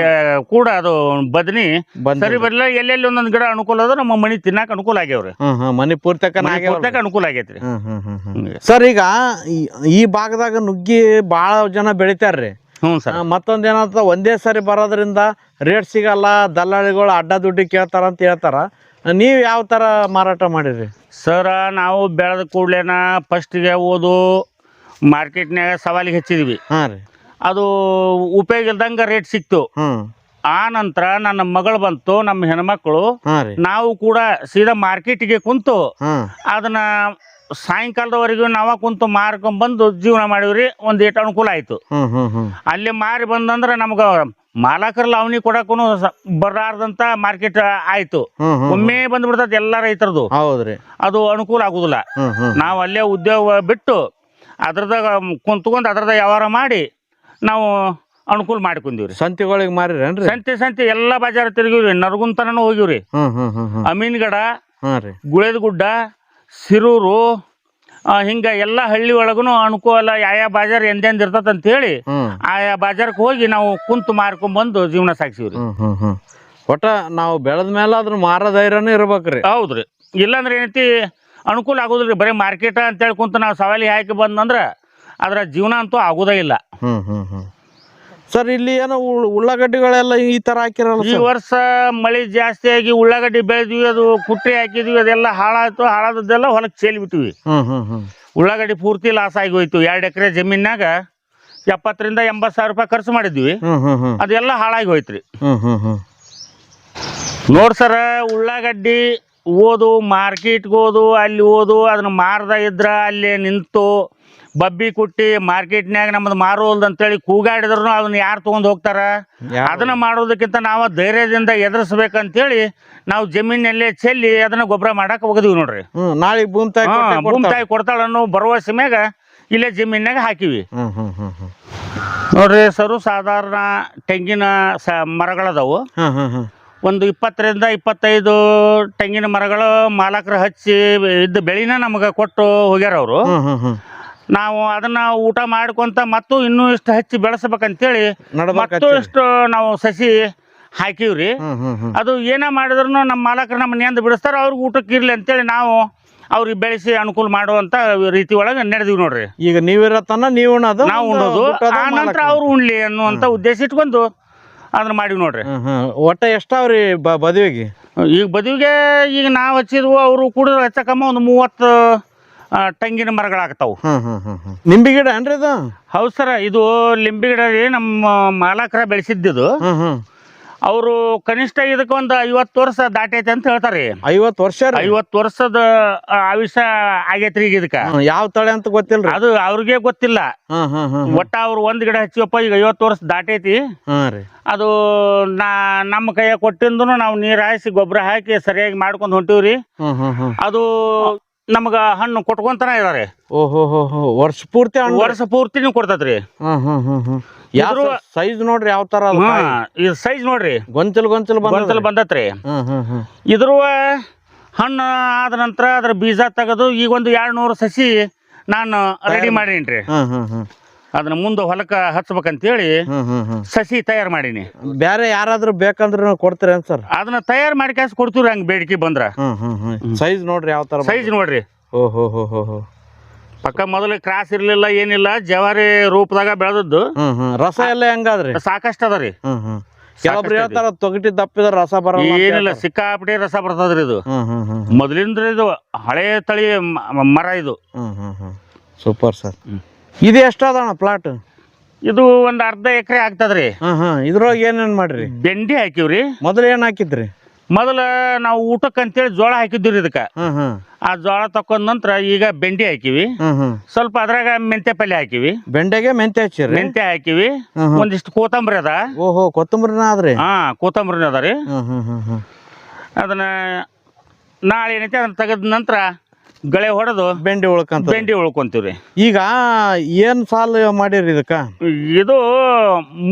ಕೂಡ ಅದು ಬದನಿ ಬಂದ್ ಸರಿ ಬರಲಿಲ್ಲ. ಎಲ್ಲೆಲ್ಲಿ ಒಂದೊಂದು ಗಿಡ ಅನುಕೂಲ ಅದ ನಮ್ಮ ಮನಿ ತಿನ್ನಾಕ ಅನುಕೂಲ ಆಗ್ಯಾವ್ರಿ. ಹ್ಮ್ ಮನಿ ಪೂರ್ತಕ ಮನೆ ಅನುಕೂಲ ಆಗೈತ್ರಿ. ಸರ್ ಈಗ ಈ- ಈ ಭಾಗದಾಗ ನುಗ್ಗಿ ಭಾಳ ಜನ ಬೆಳಿತಾರ್ರಿ. ಹ್ಞೂ ಸರ್. ಮತ್ತೊಂದು ಏನಂತ ಒಂದೇ ಸರಿ ಬರೋದ್ರಿಂದ ರೇಟ್ ಸಿಗಲ್ಲ ದಲ್ಲಾಳಿಗಳು ಅಡ್ಡ ದುಡ್ಡಿ ಕೇಳ್ತಾರ ಅಂತ ಹೇಳ್ತಾರ. ನೀವು ಯಾವ ತರ ಮಾರಾಟ ಮಾಡಿರಿ? ಸರ ನಾವು ಬೆಳೆದ ಕೂಡ್ಲೇನ ಫಸ್ಟಿಗೆ ಓದು ಮಾರ್ಕೆಟ್ನ್ಯಾಗ ಸವಾಲಿಗೆ ಹಚ್ಚಿದ್ವಿ. ಹಾಂ ರೀ. ಅದು ಉಪಯೋಗ ಇಲ್ದಂಗೆ ರೇಟ್ ಸಿಕ್ತು. ಆ ನಂತರ ನನ್ನ ಮಗಳು ಬಂತು ನಮ್ಮ ಹೆಣ್ಮಕ್ಳು. ನಾವು ಕೂಡ ಸೀದಾ ಮಾರ್ಕೆಟ್ಗೆ ಕುಂತು ಅದನ್ನ ಸಾಯಂಕಾಲದವರೆಗೂ ನಾವ ಕುಂತು ಮಾರ್ಕೊಂಡ್ಬಂದು ಜೀವನ ಮಾಡಿವ್ರಿ ಒಂದು ಏಟ ಅನುಕೂಲ ಆಯ್ತು. ಹ್ಮ್ ಹ್ಮ್ ಹ್ಮ್. ಅಲ್ಲಿ ಮಾರಿ ಬಂದಂದ್ರೆ ನಮ್ಗೆ ಮಾಲಕರ ಲಾವಣಿ ಕೊಡಕ್ಕೂ ಬರಾರ್ದಂತ ಮಾರ್ಕೆಟ್ ಆಯ್ತು. ಹ್ಮ್ ಹ್ಮ್ ಒಮ್ಮೆ ಬಂದ್ಬಿಡ್ತದೆ ಎಲ್ಲ ರೈತರದು. ಹೌದ್ರಿ. ಅದು ಅನುಕೂಲ ಆಗುದಿಲ್ಲ. ಹ್ಮ್ ಹ್ಮ್ ನಾವು ಅಲ್ಲೇ ಉದ್ಯೋಗ ಬಿಟ್ಟು ಅದ್ರದಾಗ ಕುಂತ್ಕೊಂಡು ಅದ್ರದಾಗ ವ್ಯವಹಾರ ಮಾಡಿ ನಾವು ಅನುಕೂಲ ಮಾಡ್ಕೊಂಡಿವ್ರಿ ಸಂತಿಗಳಿಗೆ ಮಾರಿ ಸಂತೆ ಸಂತೆ ಎಲ್ಲ ಬಜಾರ್ ತಿರುಗಿವ್ರಿ ನರಗುಂತನೂ ಹೋಗಿವ್ರಿ. ಹ್ಮ್ ಹ್ಮ್ ಹ್ಮ್ ಹ್ಮ್. ಅಮೀನ್ಗಡ ಹಾ ರೀ. ಗುಳೇದಗುಡ್ಡ ಸಿರೂರು ಹಿಂಗ ಎಲ್ಲ ಹಳ್ಳಿ ಒಳಗೂ ಅನುಕೂಲ ಯಾವ ಬಾಜಾರ್ ಎಂದೆಂದ್ ಇರ್ತದ ಅಂತ ಹೇಳಿ ಆಯಾ ಬಾಜಾರ್ಕ್ ಹೋಗಿ ನಾವು ಕುಂತು ಮಾರ್ಕೊಂಡ್ ಬಂದು ಜೀವನ ಸಾಗಿಸಿವ್ರಿ. ಹ್ಮ್ ಹ್ಮ್ ಹ್ಮ್. ಒಟ್ಟ ನಾವು ಬೆಳೆದ ಮೇಲೆ ಅದ್ರ ಮಾರೋ ಧೈರ್ಯನು ಇರ್ಬೇಕ್ರಿ. ಹೌದ್ರಿ. ಇಲ್ಲಾಂದ್ರೆ ಏನೈತಿ ಅನುಕೂಲ ಆಗುದ್ರಿ ಬರೀ ಮಾರ್ಕೆಟ್ ಅಂತೇಳಿ ಕುಂತು ನಾವು ಸವಾಲಿ ಹಾಕಿ ಬಂದಂದ್ರೆ ಅದ್ರ ಜೀವನ ಅಂತೂ ಆಗುದೇ ಇಲ್ಲ. ಹ್ಮ್ ಹ್ಮ್ ಹ್ಮ್. ಸರ್ ಇಲ್ಲಿ ಏನೋ ಉಳ್- ಉಳ್ಳಾಗಡ್ಡಿಗಳೆಲ್ಲ ಈ ತರ ಹಾಕಿರಲ್ಲ ಈ ವರ್ಷ ಮಳೆ ಜಾಸ್ತಿ ಆಗಿ ಉಳ್ಳಾಗಡ್ಡಿ ಬೆಳೆದ್ವಿ ಅದು ಕುಟ್ಟಿ ಹಾಕಿದ್ವಿ ಅದೆಲ್ಲ ಹಾಳಾಯ್ತು ಹಾಳಾದದ್ದೆಲ್ಲ ಹೊಲಕ್ಕೆ ಸೇಲ್ ಬಿಟ್ಟಿವಿ ಉಳ್ಳಾಗಡ್ಡಿ ಪೂರ್ತಿ ಲಾಸ್ ಆಗಿ ಹೋಯ್ತು ಎರಡು ಎಕರೆ ಜಮೀನಾಗ ಎಪ್ಪತ್ತರಿಂದ ಎಂಬತ್ತು ಸಾವಿರ ರೂಪಾಯಿ ಖರ್ಚು ಮಾಡಿದ್ವಿ. ಅದೆಲ್ಲ ಹಾಳಾಗಿ ಹೋಯ್ತ್ರಿ ನೋಡ್ ಸರ ಉಳ್ಳಾಗಡ್ಡಿ ಓದು ಮಾರ್ಕೆಟ್ಗೆ ಹೋದು ಅಲ್ಲಿ ಓದು ಅದನ್ನ ಮಾರ್ದ ಇದ್ರ ಅಲ್ಲಿ ನಿಂತು ಬಬ್ಬಿ ಕುಟ್ಟಿ ಮಾರ್ಕೆಟ್ನ್ಯಾಗ ನಮ್ದು ಮಾರೋಲ್ದು ಅಂತೇಳಿ ಕೂಗಾಡಿದ್ರು ಅದನ್ನ ಯಾರು ತೊಗೊಂಡು ಹೋಗ್ತಾರ? ಅದನ್ನ ಮಾಡೋದಕ್ಕಿಂತ ನಾವು ಧೈರ್ಯದಿಂದ ಎದುರಿಸ್ಬೇಕಂತೇಳಿ ನಾವು ಜಮೀನಲ್ಲೇ ಚೆಲ್ಲಿ ಅದನ್ನ ಗೊಬ್ಬರ ಮಾಡಕ್ ಹೋಗಿದ್ವಿ ನೋಡ್ರಿ. ನಾಳೆ ಭೂಮಿ ತಾಯಿ ಹಾ ಕೊಟ್ಟೆ ಭೂಮಿ ಕೊಡ್ತಾಳೆ. ತಾಯಿ ಕೊಡ್ತಾಳ ಅನ್ನೋ ಭರವಸೆ ಮ್ಯಾಗ ಇಲ್ಲೇ ಜಮೀನ್ಯಾಗ ಹಾಕಿವಿ. ನೋಡ್ರಿ ಸರು ಸಾಧಾರಣ ತೆಂಗಿನ ಸ ಮರಗಳದಾವು. ಒಂದು ಇಪ್ಪತ್ತರಿಂದ ಇಪ್ಪತ್ತೈದು ತೆಂಗಿನ ಮರಗಳು ಮಾಲಕರು ಹಚ್ಚಿ ಇದ್ದ ಬೆಳಿನ ನಮಗೆ ಕೊಟ್ಟು ಹೋಗ್ಯಾರ ಅವರು. ನಾವು ಅದನ್ನ ಊಟ ಮಾಡ್ಕೊಂತ ಮತ್ತು ಇನ್ನೂ ಇಷ್ಟು ಹಚ್ಚಿ ಬೆಳೆಸಬೇಕಂತೇಳಿ ನಡ್ಬರ್ಕ್ ಮತ್ತು. ಇಷ್ಟು ನಾವು ಸಸಿ ಹಾಕಿವ್ರಿ. ಹ್ಮ್ ಹ್ಮ್ ಹ್ಮ್. ಅದು ಏನ ಮಾಡಿದ್ರು ನಮ್ಮ ಮಾಲಕರು ನಮ್ಮ ನೆಂದು ಬಿಡಿಸ್ತಾರ ಅವ್ರಿಗೆ ಊಟಕ್ಕೆ ಇರ್ಲಿ ಅಂತೇಳಿ ನಾವು ಅವ್ರಿಗೆ ಬೆಳೆಸಿ ಅನುಕೂಲ ಮಾಡುವಂತ ರೀತಿ ಒಳಗೆ ನಡೆದಿವಿ ನೋಡ್ರಿ. ಈಗ ನೀವಿರೋ ತನ ನೀವು ಉಣ್ಣೋದು ನಾವು ಒಂದು ಉಣ್ಣೋದು ಬಿಟ್ಟೋದು ಆ ನಂತರ ಮಾಲಕ್ರು. ಅವ್ರು ಉಣ್ಲಿ ಅನ್ನುವಂತ ಉದ್ದೇಶ ಇಟ್ಕೊಂಡು ಅದನ್ನ ಮಾಡಿವಿ ನೋಡ್ರಿ. ಹ್ಮ್ ಹ್ಮ್. ಒಟ್ಟ ಎಷ್ಟಾವ್ರಿ ಬ ಬದುವಿಗೆ? ಈಗ ಬದುವಿಗೆ ಈಗ ನಾವು ಹಚ್ಚಿದ್ವು ಅವರು ಕೂಡ ಹೆಚ್ಚಕಮ್ಮ ಒಂದು ಮೂವತ್ತು ತೆಂಗಿನ ಮರಗಳಾಗ್ತಾವು. ನಿಂಬೆ ಗಿಡ ಏನ್ರಿ ಇದು? ಹೌದು ಸರ ಇದು ಲಿಂಬೆ ಗಿಡ ರೀ ನಮ್ಮ ಮಾಲಕರ ಬೆಳೆಸಿದ್ದು ಅವರು ಕನಿಷ್ಠ ಇದಕ್ಕೆ ಒಂದು ಐವತ್ತು ವರ್ಷ ದಾಟೈತಿ ಅಂತ ಹೇಳ್ತಾರೆ ಐವತ್ತು ವರ್ಷ ಐವತ್ತು ವರ್ಷದ ಆಯುಷ ಆಗೈತ್ರಿ ಈಗ ಇದಕ್ಕೆ. ಯಾವ ತಳಿ ಅಂತ ಗೊತ್ತಿಲ್ಲ ಅದು ಅವ್ರಿಗೆ ಗೊತ್ತಿಲ್ಲ. ಒಟ್ಟ ಅವ್ರು ಒಂದ್ ಗಿಡ ಹಚ್ಚಿವಪ್ಪ ಈಗ ಐವತ್ತು ವರ್ಷ ದಾಟೈತಿ. ಅದು ನಾ ನಮ್ಮ ಕೈಯ ಕೊಟ್ಟಿಂದನು ನಾವು ನೀರ್ ಹಾಯಿಸಿ ಗೊಬ್ಬರ ಹಾಕಿ ಸರಿಯಾಗಿ ಮಾಡ್ಕೊಂಡು ಹೊಂಟಿವ್ರಿ. ಅದು ನಮ್ಗ ಹಣ್ಣು ಕೊಟ್ಕೊಂತಾನೆ ಇದಾರೆ ಓಹೋ ವರ್ಷ ಪೂರ್ತಿ ಹಣ್ಣು. ವರ್ಷ ಪೂರ್ತಿನೂ ಕೊಡ್ತದ್ರಿ ಯಾವ ಸೈಜ್ ನೋಡ್ರಿ ಯಾವ ತರ. ಇದು ಸೈಜ್ ನೋಡ್ರಿ. ಗೊಂಚಲ್ ಗೊಂಚಲ್ ಗೊಂಚಲ್ ಬಂದ ಬಂದತ್ರಿ ಇದ್ರ ಹಣ್ಣು ಆದ ನಂತರ ಅದ್ರ ಬೀಜ ತೆಗೆದು ಈಗ ಒಂದು ಎರಡು ನೂರು ಸಸಿ ನಾನು ರೆಡಿ ಮಾಡೀನಿ ಹ್ಮ್ ಅದನ್ನ ಮುಂದೆ ಹೊಲಕ್ಕೆ ಹಚ್ಬೇಕಂತೇಳಿ ಹ್ಮ್ ಹ್ಮ್ ಹ್ಮ್. ಸಸಿ ತಯಾರು ಮಾಡೀನಿ. ಬೇರೆ ಯಾರಾದ್ರೂ ಬೇಕಂದ್ರೆ ಕೊಡ್ತೀರೇನ್ ಸರ್? ಅದನ್ನ ತಯಾರು ಮಾಡಿ ಕಾಸು ಕೊಡ್ತೀವಿ ಹಂಗೆ ಬೇಡಿಕೆ ಬಂದ್ರ. ಹ್ಮ್ ಹ್ಮ್ ಹ್ಮ್. ಸೈಜ್ ನೋಡ್ರಿ ಯಾವ ತರ ಸೈಜ್ ನೋಡ್ರಿ. ಓ ಹೋ ಹೋ ಹೋ ಹೋ. ಪಕ್ಕ ಮೊದಲು ಕ್ರಾಸ್ ಇರ್ಲಿಲ್ಲ ಏನಿಲ್ಲ ಜವಾರಿ ರೂಪದಾಗ ಬೆಳೆದದ್ದು. ಹ್ಮ್ ಹ್ಮ್. ರಸ ಎಲ್ಲ ಹೆಂಗಾದ್ರಿ? ಸಾಕಷ್ಟು ಅದ ರೀ. ಹ್ಮ್ ಹ್ಮ್. ಕೆಲವೊಬ್ರು ಹೇಳ್ತಾರ ತೊಗಟಿ ದಪ್ಪಿದ್ರ ರಸ ಬರಲ್ಲ ಅಂತ ಏನಿಲ್ಲ ಹೇಳ್ತಾರ. ಸಿಕ್ಕಾಪಟ್ಟೆ ರಸ ಬರ್ತದ್ರಿ ಇದು. ಹ್ಮ್ ಹ್ಮ್ ಹ್ಮ್ ಮೊದಲಿಂದ ಇದು ಹಳೆ ತಳಿ ಮ- ಮರ ಇದು. ಹ್ಮ್ ಹ್ಮ್ ಹ್ಮ್. ಸೂಪರ್ ಸರ್ ಹ್ಮ್. ಇದು ಎಷ್ಟದಣ್ಣ ಪ್ಲಾಟ್ ಇದು ಒಂದ್ ಅರ್ಧ ಎಕರೆ ಆಗ್ತದ್ರಿ. ಹಾಂ ಹಾಂ. ಇದ್ರೊಳಗೆ ಏನೇನ್ ಮಾಡ್ರಿ? ಬೆಂಡಿ ಹಾಕಿವ್ರಿ. ಮೊದಲು ಏನ್ ಹಾಕಿದ್ರಿ? ಮೊದಲ ನಾವು ಊಟಕ್ಕೆ ಅಂತೇಳಿ ಜೋಳ ಹಾಕಿದ್ವಿ ಇದಕ್ಕೆ. ಹಾಂ ಆ ಜೋಳ ತಕೊಂಡ್ ನಂತರ ಈಗ ಬೆಂಡಿ ಹಾಕಿವಿ. ಹಾಂ ಸ್ವಲ್ಪ ಅದ್ರಾಗ ಮೆಂತೆ ಪಲ್ಯ ಹಾಕಿವಿ. ಬೆಂಡೆಗೆ ಮೆಂತ್ಯ ಹಚ್ಚಿರಿ? ಮೆಂತ್ಯ ಹಾಕಿವಿ. ಹ್ಮ್ ಹ್ಮ್. ಒಂದಿಷ್ಟು ಕೋತಂಬರಿ ಅದ. ಓಹೋ ಕೊತ್ತಂಬರಿನ ಆದ್ರಿ? ಹಾ ಕೋತಂಬರಿ ಅದ ರೀ. ಹಾಂ. ಅದನ್ನ ನಾಳೆ ಏನೈತಿ ಅದನ್ನ ತೆಗೆದ ನಂತರ ಗಳೆ ಹೊಡೆದು ಬೆಂಡಿ ಉಳ್ಕಂತ ಬೆಂಡಿ ಉಳ್ಕೊಂತೀವ್ರಿ. ಈಗ ಏನ್ ಸಾಲ್ ಮಾಡಿರಿ ಇದಕ್ಕ? ಇದು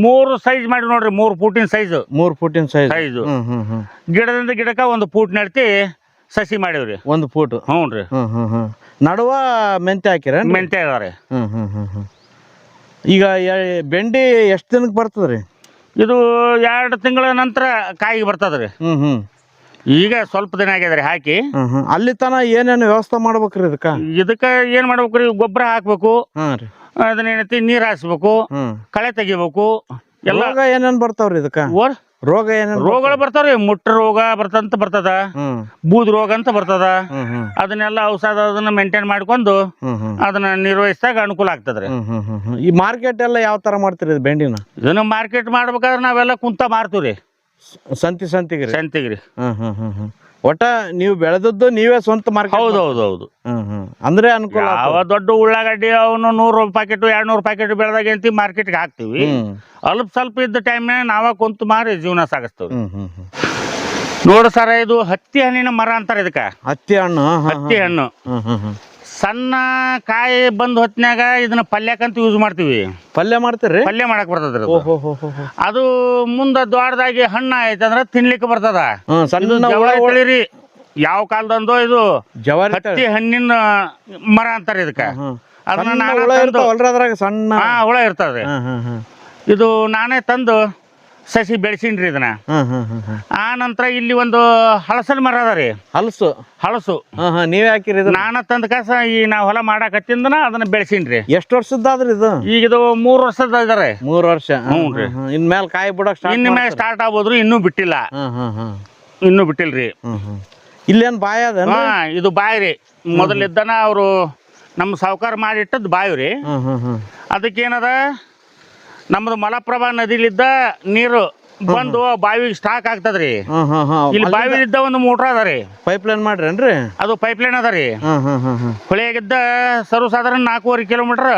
ಮೂರು ಸೈಜ್ ಮಾಡಿ ನೋಡ್ರಿ ಮೂರು ಫೂಟಿನ ಸೈಜ್ ಮೂರ್ ಫೂಟಿನ ಸೈಜ್ ಸೈಜ್ ಹ್ಮ್ ಹ್ಮ್ ಹ್ಮ್. ಗಿಡದಿಂದ ಗಿಡಕ್ಕೆ ಒಂದು ಫೂಟ್ ನಡ್ತಿ ಸಸಿ ಮಾಡಿವ್ರಿ. ಒಂದು ಫೂಟ್ ಹ್ಞೂ ರೀ ಹ್ಮ್ ಹ್ಮ್ ಹ್ಮ್. ನಡುವ ಮೆಂತ್ಯ ಹಾಕಿರ ಮೆಂತ್ಯ ಹ್ಮ್ ಹ್ಮ್ ಹ್ಮ್ ಹ್ಮ್. ಈಗ ಎ- ಬೆಂಡಿ ಎಷ್ಟ್ ದಿನಕ್ಕೆ ಬರ್ತದ್ರಿ? ಇದು ಎರಡು ತಿಂಗಳ ನಂತರ ಕಾಯಿಗೆ ಬರ್ತದ್ರಿ. ಹ್ಮ್ ಹ್ಮ್. ಈಗ ಸ್ವಲ್ಪ ದಿನ ಆಗ್ಯದ್ರಿ ಹಾಕಿ. ಹ್ಮ್ ಹ್ಮ್. ಅಲ್ಲಿ ತನ ಏನೇನು ವ್ಯವಸ್ಥೆ ಮಾಡ್ಬೇಕ್ರಿ ಇದಕ್ಕ? ಇದಕ್ಕ ಏನ್ ಮಾಡ್ಬೇಕ್ರಿ? ಗೊಬ್ಬರ ಹಾಕ್ಬೇಕು. ಅದನ್ನೇನೈತಿ ರೀ. ಅದನ್ನ ಏನೈತಿ? ನೀರು ಹಾಸ್ಬೇಕು. ಹ್ಮ್. ಕಳೆ ತೆಗಿಬೇಕು. ಎಲ್ಲ ರೋಗ ಏನೇನ್ ಬರ್ತಾವ್ರಿ ಇದಕ್ಕ? ಓರ್? ರೋಗ ಏನೇನ್ ರೋಗಗಳು ಬರ್ತಾವ್ರಿ ಮುಟ್ಟ ರೋಗ ಬರ್ತಂತ ಬರ್ತದ. ಹ್ಮ್. ಬೂದ್ ರೋಗ ಅಂತ ಬರ್ತದ. ಹ್ಮ್ ಹ್ಮ್. ಅದನ್ನೆಲ್ಲ ಔಷಧ ಅದನ್ನ ಮೇಂಟೈನ್ ಮಾಡ್ಕೊಂಡು ಹ್ಮ್ ಹ್ಮ್. ಅದನ್ನ ನಿರ್ವಹಿಸಿದಾಗ ಅನುಕೂಲ ಆಗ್ತದ್ರಿ ಹ್ಮ್ ಹ್ಮ್ ಹ್ಮ್ ಹ್ಮ್. ಈ ಮಾರ್ಕೆಟ್ ಎಲ್ಲ ಯಾವ ತರ ಮಾಡ್ತೀರಿ ಇದು ಬೆಂಡಿನ? ಇದನ್ನ ಮಾರ್ಕೆಟ್ ಮಾಡ್ಬೇಕಾದ್ರೆ ನಾವೆಲ್ಲ ಕುಂತ ಮಾರ್ತೀವ್ರಿ. ಸಂತಿ ಸಂತಿಗೆ ರೀ ಸಂತಿಗ್ರಿ. ಹ್ಮ್ ಹ್ಮ್ ಒಟ್ಟ ನೀವು ಬೆಳೆದದ್ದು ನೀವೇ ಸ್ವಂತ ಮಾರ್ಕೆಟ್ ಹೌದು ಹೌದು ಹೌದು. ಹ್ಮ್ ಹ್ಮ್. ಅಂದ್ರೆ ಅನುಕೂಲ. ಯಾವ ದೊಡ್ಡ ಉಳ್ಳಾಗಡ್ಡಿ ಅವನು ನೂರು ಪ್ಯಾಕೆಟ್ ಎರಡು ನೂರು ಪ್ಯಾಕೆಟ್ ಬೆಳೆದಾಗ ಮಾರ್ಕೆಟ್ ಮಾರ್ಕೆಟ್ಗೆ ಹಾಕ್ತಿವಿ. ಅಲ್ಪ ಸ್ವಲ್ಪ ಇದ್ದ ಟೈಮ್ನಾಗ ನಾವ ಕುಂತು ಮಾರಿ ಜೀವನ ಸಾಗಿಸ್ತೇವೆ. ಹ್ಮ್ ನೋಡು ಸರ ಇದು ಹತ್ತಿ ಹಣ್ಣಿನ ಮರ ಅಂತಾರೆ ಇದಕ್ಕ. ಹತ್ತಿ ಹಣ್ಣು ಹಾ, ಹಾ, ಹತ್ತಿ ಹಣ್ಣು. ಹ್ಮ್ ಹ್ಮ್ ಹ್ಮ್. ಸಣ್ಣ ಕಾಯಿ ಬಂದ ಹೊತ್ನ್ಯಾಗ ಇದನ್ನ ಪಲ್ಯಕ್ಕಂತ ಯೂಸ್ ಮಾಡ್ತೀವಿ. ಪಲ್ಯ ಮಾಡ್ತೀರಿ? ಪಲ್ಯ ಮಾಡಕ್ ಬರ್ತದ ಅದು. ಓಹೋ ಹೋ ಹೋ ಹೋ ಅದು ಮುಂದ ದೊಡ್ಡದಾಗಿ ಹಣ್ಣು ಆಯ್ತಂದ್ರ ತಿನ್ಲಿಕ್ಕೆ ಬರ್ತದ. ಹ್ಮ್ ಇದು ಸಣ್ಣ ತಳಿರಿ. ಯಾವ ಕಾಲದಂದೋ ಇದು ಜವಾರಿ ಹತ್ತಿ ಹಣ್ಣಿನ ಮರ ಅಂತಾರೆ ಇದಕ್ಕ. ಹ್ಮ್. ಅದನ್ನ ಸಣ್ಣ ನಾನೇ ಹುಳ ತಂದು ಇರ್ತಾವಲ್ರಿ ಅದ್ರಾಗ ಸಣ್ಣ. ಹಾ ಹುಳ ಇರ್ತದೆ. ಹ್ಮ್ ಹ್ಮ್ ಹ್ಮ್ ಇದು ನಾನೇ ತಂದು ಸಸಿ ಬೆಳೆಸಿನ್ರಿ ಇದನ್ನ. ಆ ನಂತರ ಇಲ್ಲಿ ಒಂದು ಹಳಸಲ್ ಮರ ಅದ ರೀ. ಹಲಸು? ಹಳಸು. ಹಾ ಹಾ ನೀವೇ ಹಾಕಿರಿ ನಾನ ತಂದ ಕಾಸ ಈ ನಾವು ಹೊಲ ಮಾಡಾಕತ್ತಿಂದನ ಅದನ್ನ ಬೆಳೆಸಿನ್ರಿ. ಎಷ್ಟು ವರ್ಷದ್ದಾದ್ರಿ ಇದು? ಈಗ ಇದು ಮೂರು ವರ್ಷದ ಇದಾರೆ. ಮೂರ್ ವರ್ಷ. ಹ್ಞೂ ರೀ. ಇನ್ ಮೇಲೆ ಕಾಯಿ ಬಿಡಕ್ ಇನ್ ಇನ್ನು ಮೇಲೆ ಸ್ಟಾರ್ಟ್ ಆಗ್ಬೋದ್ರಿ ಇನ್ನೂ ಬಿಟ್ಟಿಲ್ಲ. ಇನ್ನೂ ಬಿಟ್ಟಿಲ್ರಿ. ಇಲ್ಲೇನ್ ಬಾಯ ಅದ ಇದು ಬಾಯಿ ರೀ. ಮೊದಲಿದ್ದನ ಅವರು ನಮ್ಮ ಸಾವುಕಾರ ಮಾಡಿಟ್ಟದ್ದು ಬಾವಿ ರೀ. ಅದಕ್ಕೇನದ? ನಮ್ದು ಮಲಪ್ರಭಾ ನದಿಲಿದ್ದ ನೀರು. ಬಂದು ಬಾವಿಗೆ ಸ್ಟಾಕ್ ಆಗ್ತದ್ರಿ. ಇಲ್ಲಿ ಬಾವಿ ಇದ್ದ ಒಂದು ಮೋಟ್ರ್ ಅದ ರೀ. ಪೈಪ್ ಲೈನ್ ಮಾಡ್ರೇನ್ರಿ? ಅದು ಪೈಪ್ಲೈನ್ ಅದ ರೀ. ಹ್ಮ್ ಹ್ಮ್ ಹೊಳೆಯಾಗಿದ್ದ ಸರ್ವಸಾಧಾರಣ ನಾಲ್ಕೂವರೆ ಕಿಲೋಮೀಟರ್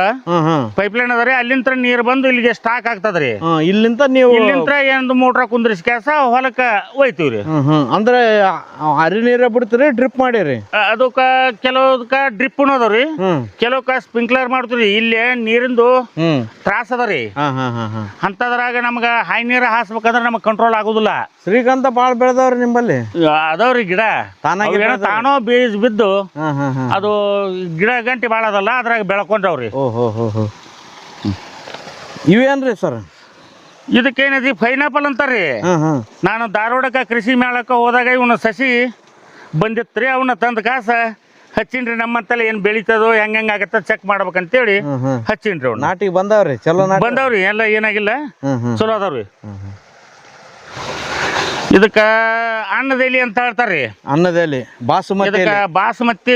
ಪೈಪ್ ಲೈನ್ ಅದ ರೀ. ಅಲ್ಲಿಂದ ನೀರು ಬಂದು ಇಲ್ಲಿಗೆ ಸ್ಟಾಕ್ ಆಗ್ತದ್ರಿ. ಇಲ್ಲಿಂತ ಇಲ್ಲಿಂದ ನೀವು ಇಲ್ಲಿಂದ ಒಂದು ಮೋಟರ್ ಕುಂದ್ರಿಸಿ ಕೆಲಸ ಹೊಲಕ್ಕ ಒಯ್ತೀವ್ರಿ ಹ್ಮ್ ಹ್ಮ್. ಅಂದ್ರೆ ಆ- ಹರಿ ನೀರೇ ಬಿಡ್ತೀರಿ ಡ್ರಿಪ್ ಮಾಡಿರಿ? ಅದಕ್ಕ ಕೆಲವಕ್ಕ ಡ್ರಿಪ್ ಅದಾವ್ರಿ ಹ್ಮ್. ಕೆಲವಕ್ಕ ಸ್ಪ್ರಿಂಕ್ಲರ್ ಮಾಡ್ತೀವ್ರಿ ಇಲ್ಲಿ ನೀರಿಂದು ಹ್ಮ್. ತ್ರಾಸ ಅದ ರೀ. ಹಾ ಹಾ ಹಾ ಹಾ. ಅಂತದ್ರಾಗ ನಮ್ಗ ಹೈ ನೀರ ಹಾಸ್ಬೇಕಂದ್ರೆ ನಮಗೆ ಕಂಟ್ರೋಲ್ ಆಗುದಿಲ್ಲ. ಶ್ರೀಗಂಧ ಬಾಳ ಬೆಳೆದವ್ರಿ ನಿಮ್ಮಲ್ಲಿ ಅದಾವ್ರಿ ಗಿಡ. ತಾನಾಗಿ ತಾನೋ ಬೀಜ ಬಿದ್ದು ಅದು ಗಿಡ ಗಂಟಿ ಭಾಳ ಅದಲ್ಲ ಅದ್ರಾಗ ಬೆಳ್ಕೊಂಡವ್ರಿ. ಹೋ ಹೋ ಇವೇನ್ರಿ ಸರ್? ಇದಕ್ಕೇನೈತಿ ಪೈನಾಪಲ್ ಅಂತಾರ್ರಿ. ನಾನು ಧಾರವಾಡಕ್ಕೆ ಕೃಷಿ ಮೇಳಕ್ಕೆ ಹೋದಾಗ ಇವನ ಸಸಿ ಬಂದಿತ್ರಿ ಅವನ್ನ ತಂದ ಕಾಸ ಹಚ್ಚಿನ್ರಿ ನಮ್ಮಂತಲ್ಲಿ ಏನು ಬೆಳಿತದೋ ಹೆಂಗ್ ಹೆಂಗ್ ಆಗತ್ತ ಚೆಕ್ ಮಾಡ್ಬೇಕಂತೇಳಿ ಹಚ್ಚಿನ್ರಿ ಅವ್ನ. ನಾಟಿ ಬಂದವ್ರಿ ಚಲೋ ಬಂದವ್ರಿ ಎಲ್ಲ ಏನಾಗಿಲ್ಲ. ಚಲೋ ಅದಾವ್ರಿ. ಇದಕ್ಕ ಅನ್ನದೆಲಿ ಅಂತ ಹೇಳ್ತಾರ್ರಿ. ಅನ್ನದಲ್ಲಿ ಬಾಸುಮತಿ ಇದಕ್ಕ ಬಾಸುಮತಿ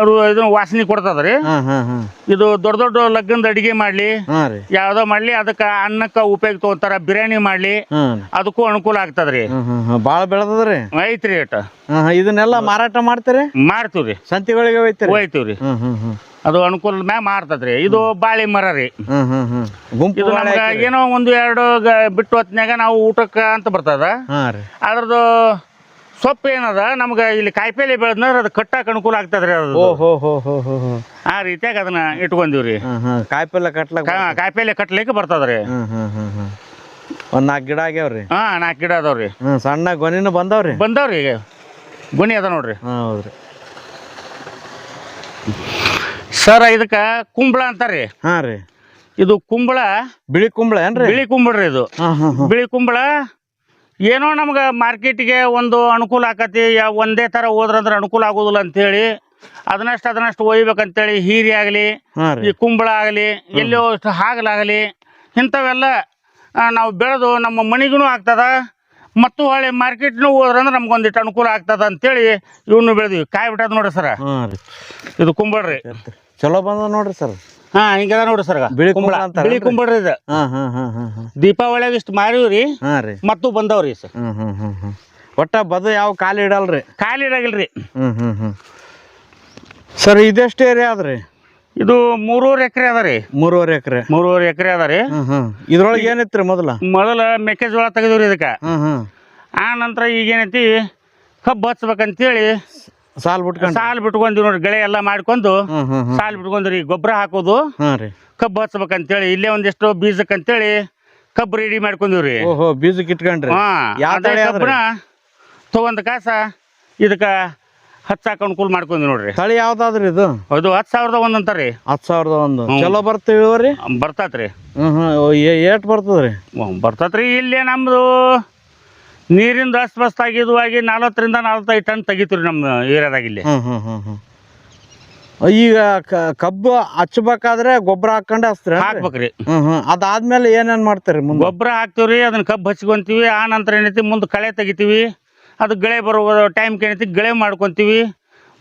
ರು- ಇದನ್ನ ವಾಸನೆ ಕೊಡ್ತದ್ರಿ. ಇದು ದೊಡ್ಡ ದೊಡ್ಡ ಲಗ್ನದ ಅಡಿಗೆ ಮಾಡ್ಲಿ. ಹಾ ರೀ. ಯಾವ್ದೋ ಮಾಡ್ಲಿ ಅದಕ್ಕ ಅನ್ನಕ್ಕ ಉಪಯೋಗ ತಗೊಂತಾರ ಬಿರಿಯಾನಿ ಮಾಡ್ಲಿ. ಅದಕ್ಕೂ ಅನುಕೂಲ ಆಗ್ತದ್ರಿ. ಬಾಳ ಬೆಳದ್ರಿ ಹ್ಮ್ ಭಾಳ ಬೆಳೆದದ್ರಿ? ಐತ್ರಿ ಹ್ಮ್ ಇದನ್ನೆಲ್ಲ ಮಾರಾಟ ಮಾಡ್ತೀರಿ? ಮಾರ್ತೀವ್ರಿ ಸಂತಿಗಳಿಗೆ ಒಯ್ತೀರಿ ಹೋಯ್ತೀವ್ರಿ. ಹ್ಮ್ ಹ್ಮ್ ಹ್ಮ್ ಅದು ಅನುಕೂಲದ ಮ್ಯಾಗ ಮಾರ್ತದ್ರಿ ಇದು ಬಾಳಿ ಮರ ರೀ. ಹ್ಮ್ ಹ್ಮ್ ಹ್ಮ್. ಗುಂಪು ಇದು ಬಾಳೆ ಮರ ಹಾಕಿರಿ. ಏನೋ ಒಂದು ಎರಡು ಗ- ಬಿಟ್ಟು ಹೊತ್ನ್ಯಾಗ ನಾವು ಊಟಕ್ಕ ಅಂತ ಬರ್ತದ. ಹಾ ರೀ. ಅದ್ರದ್ದು ಸೊಪ್ಪು ಏನದ? ನಮ್ಗೆ ಇಲ್ಲಿ ಕಾಯಿಪಲ್ಲೆ ಬೆಳೆದ್ನಂದ್ರೆ ಅದು ಕಟ್ಟಾಕ ಅನುಕೂಲ ಆಗ್ತದ್ರಿ ಅದು ಓ ಹೋ ಹೋ ಹೋ ಹೋ ಹೋ. ಆ ರೀತಿಯಾಗಿ ಅದನ್ನ ಇಟ್ಕೊಂಡಿವ್ರಿ ಹಾಂ ಹಾಂ ಕಾಯಿಪಲ್ಲೆ ಕಟ್ಲಕ್ ಕಾ- ಕಾಯಿಪಲ್ಲೆ ಕಟ್ಲಿಕ್ಕೆ ಬರ್ತದ್ರಿ. ಹ್ಮ್ ಹ್ಮ್ ಹ್ಮ್ ಹ್ಮ್. ಒಂದ್ ನಾಲ್ಕು ಗಿಡ ಆಗ್ಯಾವ್ರಿ ಹಾ ನಾಲ್ಕು ಗಿಡ ಅದಾವ್ರಿ ಹ್ಮ್ ಸಣ್ಣ ಗೊನಿನ ಬಂದಾವ್ರಿ ಬಂದವ್ರಿ ಈಗ. ಗುಣಿ ಅದ ನೋಡ್ರಿ. ಹಾ ಹೌದ್ರಿ. ಸರ್ ಇದಕ್ಕ ಕುಂಬಳ ಅಂತಾರ್ರಿ. ಹಾಂ ರೀ. ಇದು ಕುಂಬಳ ಬಿಳಿ ಕುಂಬಳ ಏನ್ರಿ? ಬಿಳಿ ಕುಂಬಳ್ರಿ ಇದು. ಹಾಂ ಹಾಂ ಹಾಂ. ಬಿಳಿ ಕುಂಬಳ ಏನೋ ನಮ್ಗೆ ಮಾರ್ಕೆಟಿಗೆ ಒಂದು ಅನುಕೂಲ ಆಕತಿ ಯಾವ ಒಂದೇ ಥರ ಹೋದ್ರಂದ್ರೆ ಅನುಕೂಲ ಆಗೋದಿಲ್ಲ ಅಂತೇಳಿ ಅದನ್ನಷ್ಟು ಅದನ್ನಷ್ಟು ಒಯ್ಬೇಕಂತೇಳಿ ಹೀರಿ ಆಗಲಿ ಹಾಂ ಈ ರೀ ಕುಂಬಳ ಆಗಲಿ ಎಲ್ಲೋ ಅಷ್ಟು ಹಾಗಲಾಗಲಿ ಇಂಥವೆಲ್ಲ ನಾವು ಬೆಳೆದು ನಮ್ಮ ಮನೆಗೂ ಆಗ್ತದ ಮತ್ತು ಹೊಳೆ ಮಾರ್ಕೆಟ್ನೂ ಹೋದ್ರಂದ್ರೆ ನಮ್ಗೊಂದಿಟ್ಟು ಅನುಕೂಲ ಆಗ್ತದ ಅಂತೇಳಿ ಇವನು ಬೆಳೆದ್ವಿ. ಕಾಯಿ ಬಿಟ್ಟದ ನೋಡ್ರಿ ಸರ. ಹಾಂ ರೀ. ಇದು ಕುಂಬಳ್ರಿ ಚಲೋ ಬಂದ ನೋಡ್ರಿ ಸರ್ ಹಾ ಹಿಂಗದ ನೋಡ್ರಿ ಸರ್ ಬಿಳಿ ಕುಂಬಳ? ಬಿಳಿ ಕುಂಬಳ ಇದು. ಹಾಂ ಹಾಂ ಹಾಂ ಹಾಂ ಹಾಂ. ದೀಪಾವಳಿಯಾಗ ಇಷ್ಟು ಮಾರಿವ್ರಿ ಹಾಂ ರೀ. ಮತ್ತು ಬಂದವ್ರಿ ಸರ್ ಹ್ಮ್ ಹ್ಮ್ ಹ್ಮ್ ಹ್ಮ್. ಒಟ್ಟ ಬದು ಯಾವ ಖಾಲಿ ಇಡಲ್ರಿ? ಖಾಲಿ ಇಡಾಗಿಲ್ರಿ. ಹ್ಮ್ ಹ್ಮ್ ಹ್ಮ್. ಸರ್ ಇದೆಷ್ಟು ಏರಿಯಾ ಅದ್ರಿ ಇದು ಮೂರೂವರೆ ಎಕರೆ ಅದ ರೀ. ಮೂರುವರೆ ಎಕರೆ. ಮೂರುವರೆ ಎಕರೆ ಅದ ರೀ. ಹ್ಮ್ ಹ್ಮ್. ಇದ್ರೊಳಗೆ ಏನಿತ್ರಿ ಮೊದಲ? ಮೊದಲ ಮೆಕ್ಕೆಜೋಳ ತೆಗೆದವ್ರಿ ಇದಕ್ಕೆ. ಹ್ಮ್ ಹ್ಮ್. ಆ ನಂತರ ಈಗೇನೈತಿ ಕಬ್ಬು ಹಚ್ಬೇಕಂತೇಳಿ ಸಾಲ್ ಬಿಟ್ಕೊಂಡು? ಸಾಲ್ ಬಿಟ್ಕೊಂದಿವಿ ನೋಡ್ರಿ ಗಳೆ ಎಲ್ಲ ಮಾಡ್ಕೊಂಡು ಹ್ಮ್ ಹ್ಮ್ ಹ್ಮ್. ಸಾಲ್ ಬಿಟ್ಕೊಂಡ್ರಿ ಗೊಬ್ಬರ ಹಾಕೋದು. ಹಾಂ ರೀ. ಕಬ್ಬು ಹಚ್ಬೇಕಂತೇಳಿ ಇಲ್ಲೇ ಒಂದಿಷ್ಟು ಬೀಜಕ್ಕಂತೇಳಿ ಕಬ್ಬು ರೆಡಿ ಮಾಡ್ಕೊಂಡಿವ್ರಿ ಓಹೋ ಬೀಜಕ್ಕೆ ಇಟ್ಕೊಂಡ್ರಿ? ಹಾ ಯಾವ ಅದೇ ತಳಿ ಅದ್ರಿ ಕಬ್ಬನ ತಗೊಂಡ್ ಕಾಸ ಇದಕ್ಕ ಹಚ್ಚಾಕ ಅನುಕೂಲ ಮಾಡ್ಕೊಂಡ್ ನೋಡ್ರಿ. ತಳಿ ಯಾವ್ದಾದ್ರಿ ಇದು? ಅದು ಹತ್ ಸಾವಿರದ ಒಂದ್ ಅಂತಾರಿ ಹತ್ ಸಾವಿರದ ಒಂದು. ಹ್ಮ್. ಚಲೋ ಬರ್ತೀವಿ ಬರ್ತಾತ್ರಿ. ಹ್ಮ್ ಹ್ಮ್. ಏಟ್ ಬರ್ತದ್ರಿ? ಬರ್ತತ್ರಿ. ಇಲ್ಲಿ ನಮ್ದು ನೀರಿಂದ ಅಸ್ವಸ್ಥ ಆಗಿದ್ದು ಆಗಿ ನಲವತ್ತರಿಂದ ನಲವತ್ತೈದು ಟನ್ ತೆಗಿತೀವಿ ನಮ್ಮ ಏರಿಯಾದಾಗ ಇಲ್ಲಿ. ಹ್ಮ್ ಹ್ಮ್ ಹ್ಮ್ ಹ್ಮ್. ಈಗ ಕ- ಕಬ್ಬು ಹಚ್ಬೇಕಾದ್ರೆ ಗೊಬ್ಬರ ಹಾಕೊಂಡೆ ಹಚ್ತಾರೆ ಹಾಕ್ಬೇಕ್ರಿ. ಹ್ಮ್ ಹ್ಮ್. ಅದಾದ್ಮೇಲೆ ಏನೇನ್ ಮಾಡ್ತಾರೆ ಮುಂದೆ? ಗೊಬ್ಬರ ಹಾಕ್ತೀವ್ರಿ ಅದನ್ನ ಕಬ್ಬು ಹಚ್ಕೊಂತೀವಿ ಆ ನಂತರ ಏನೈತಿ ಮುಂದೆ ಕಳೆ ತೆಗಿತೀವಿ. ಅದು ಗಳೆ ಬರುವ ಟೈಮ್ ಏನೈತಿ ಗಳೆ ಮಾಡ್ಕೊಂತೀವಿ.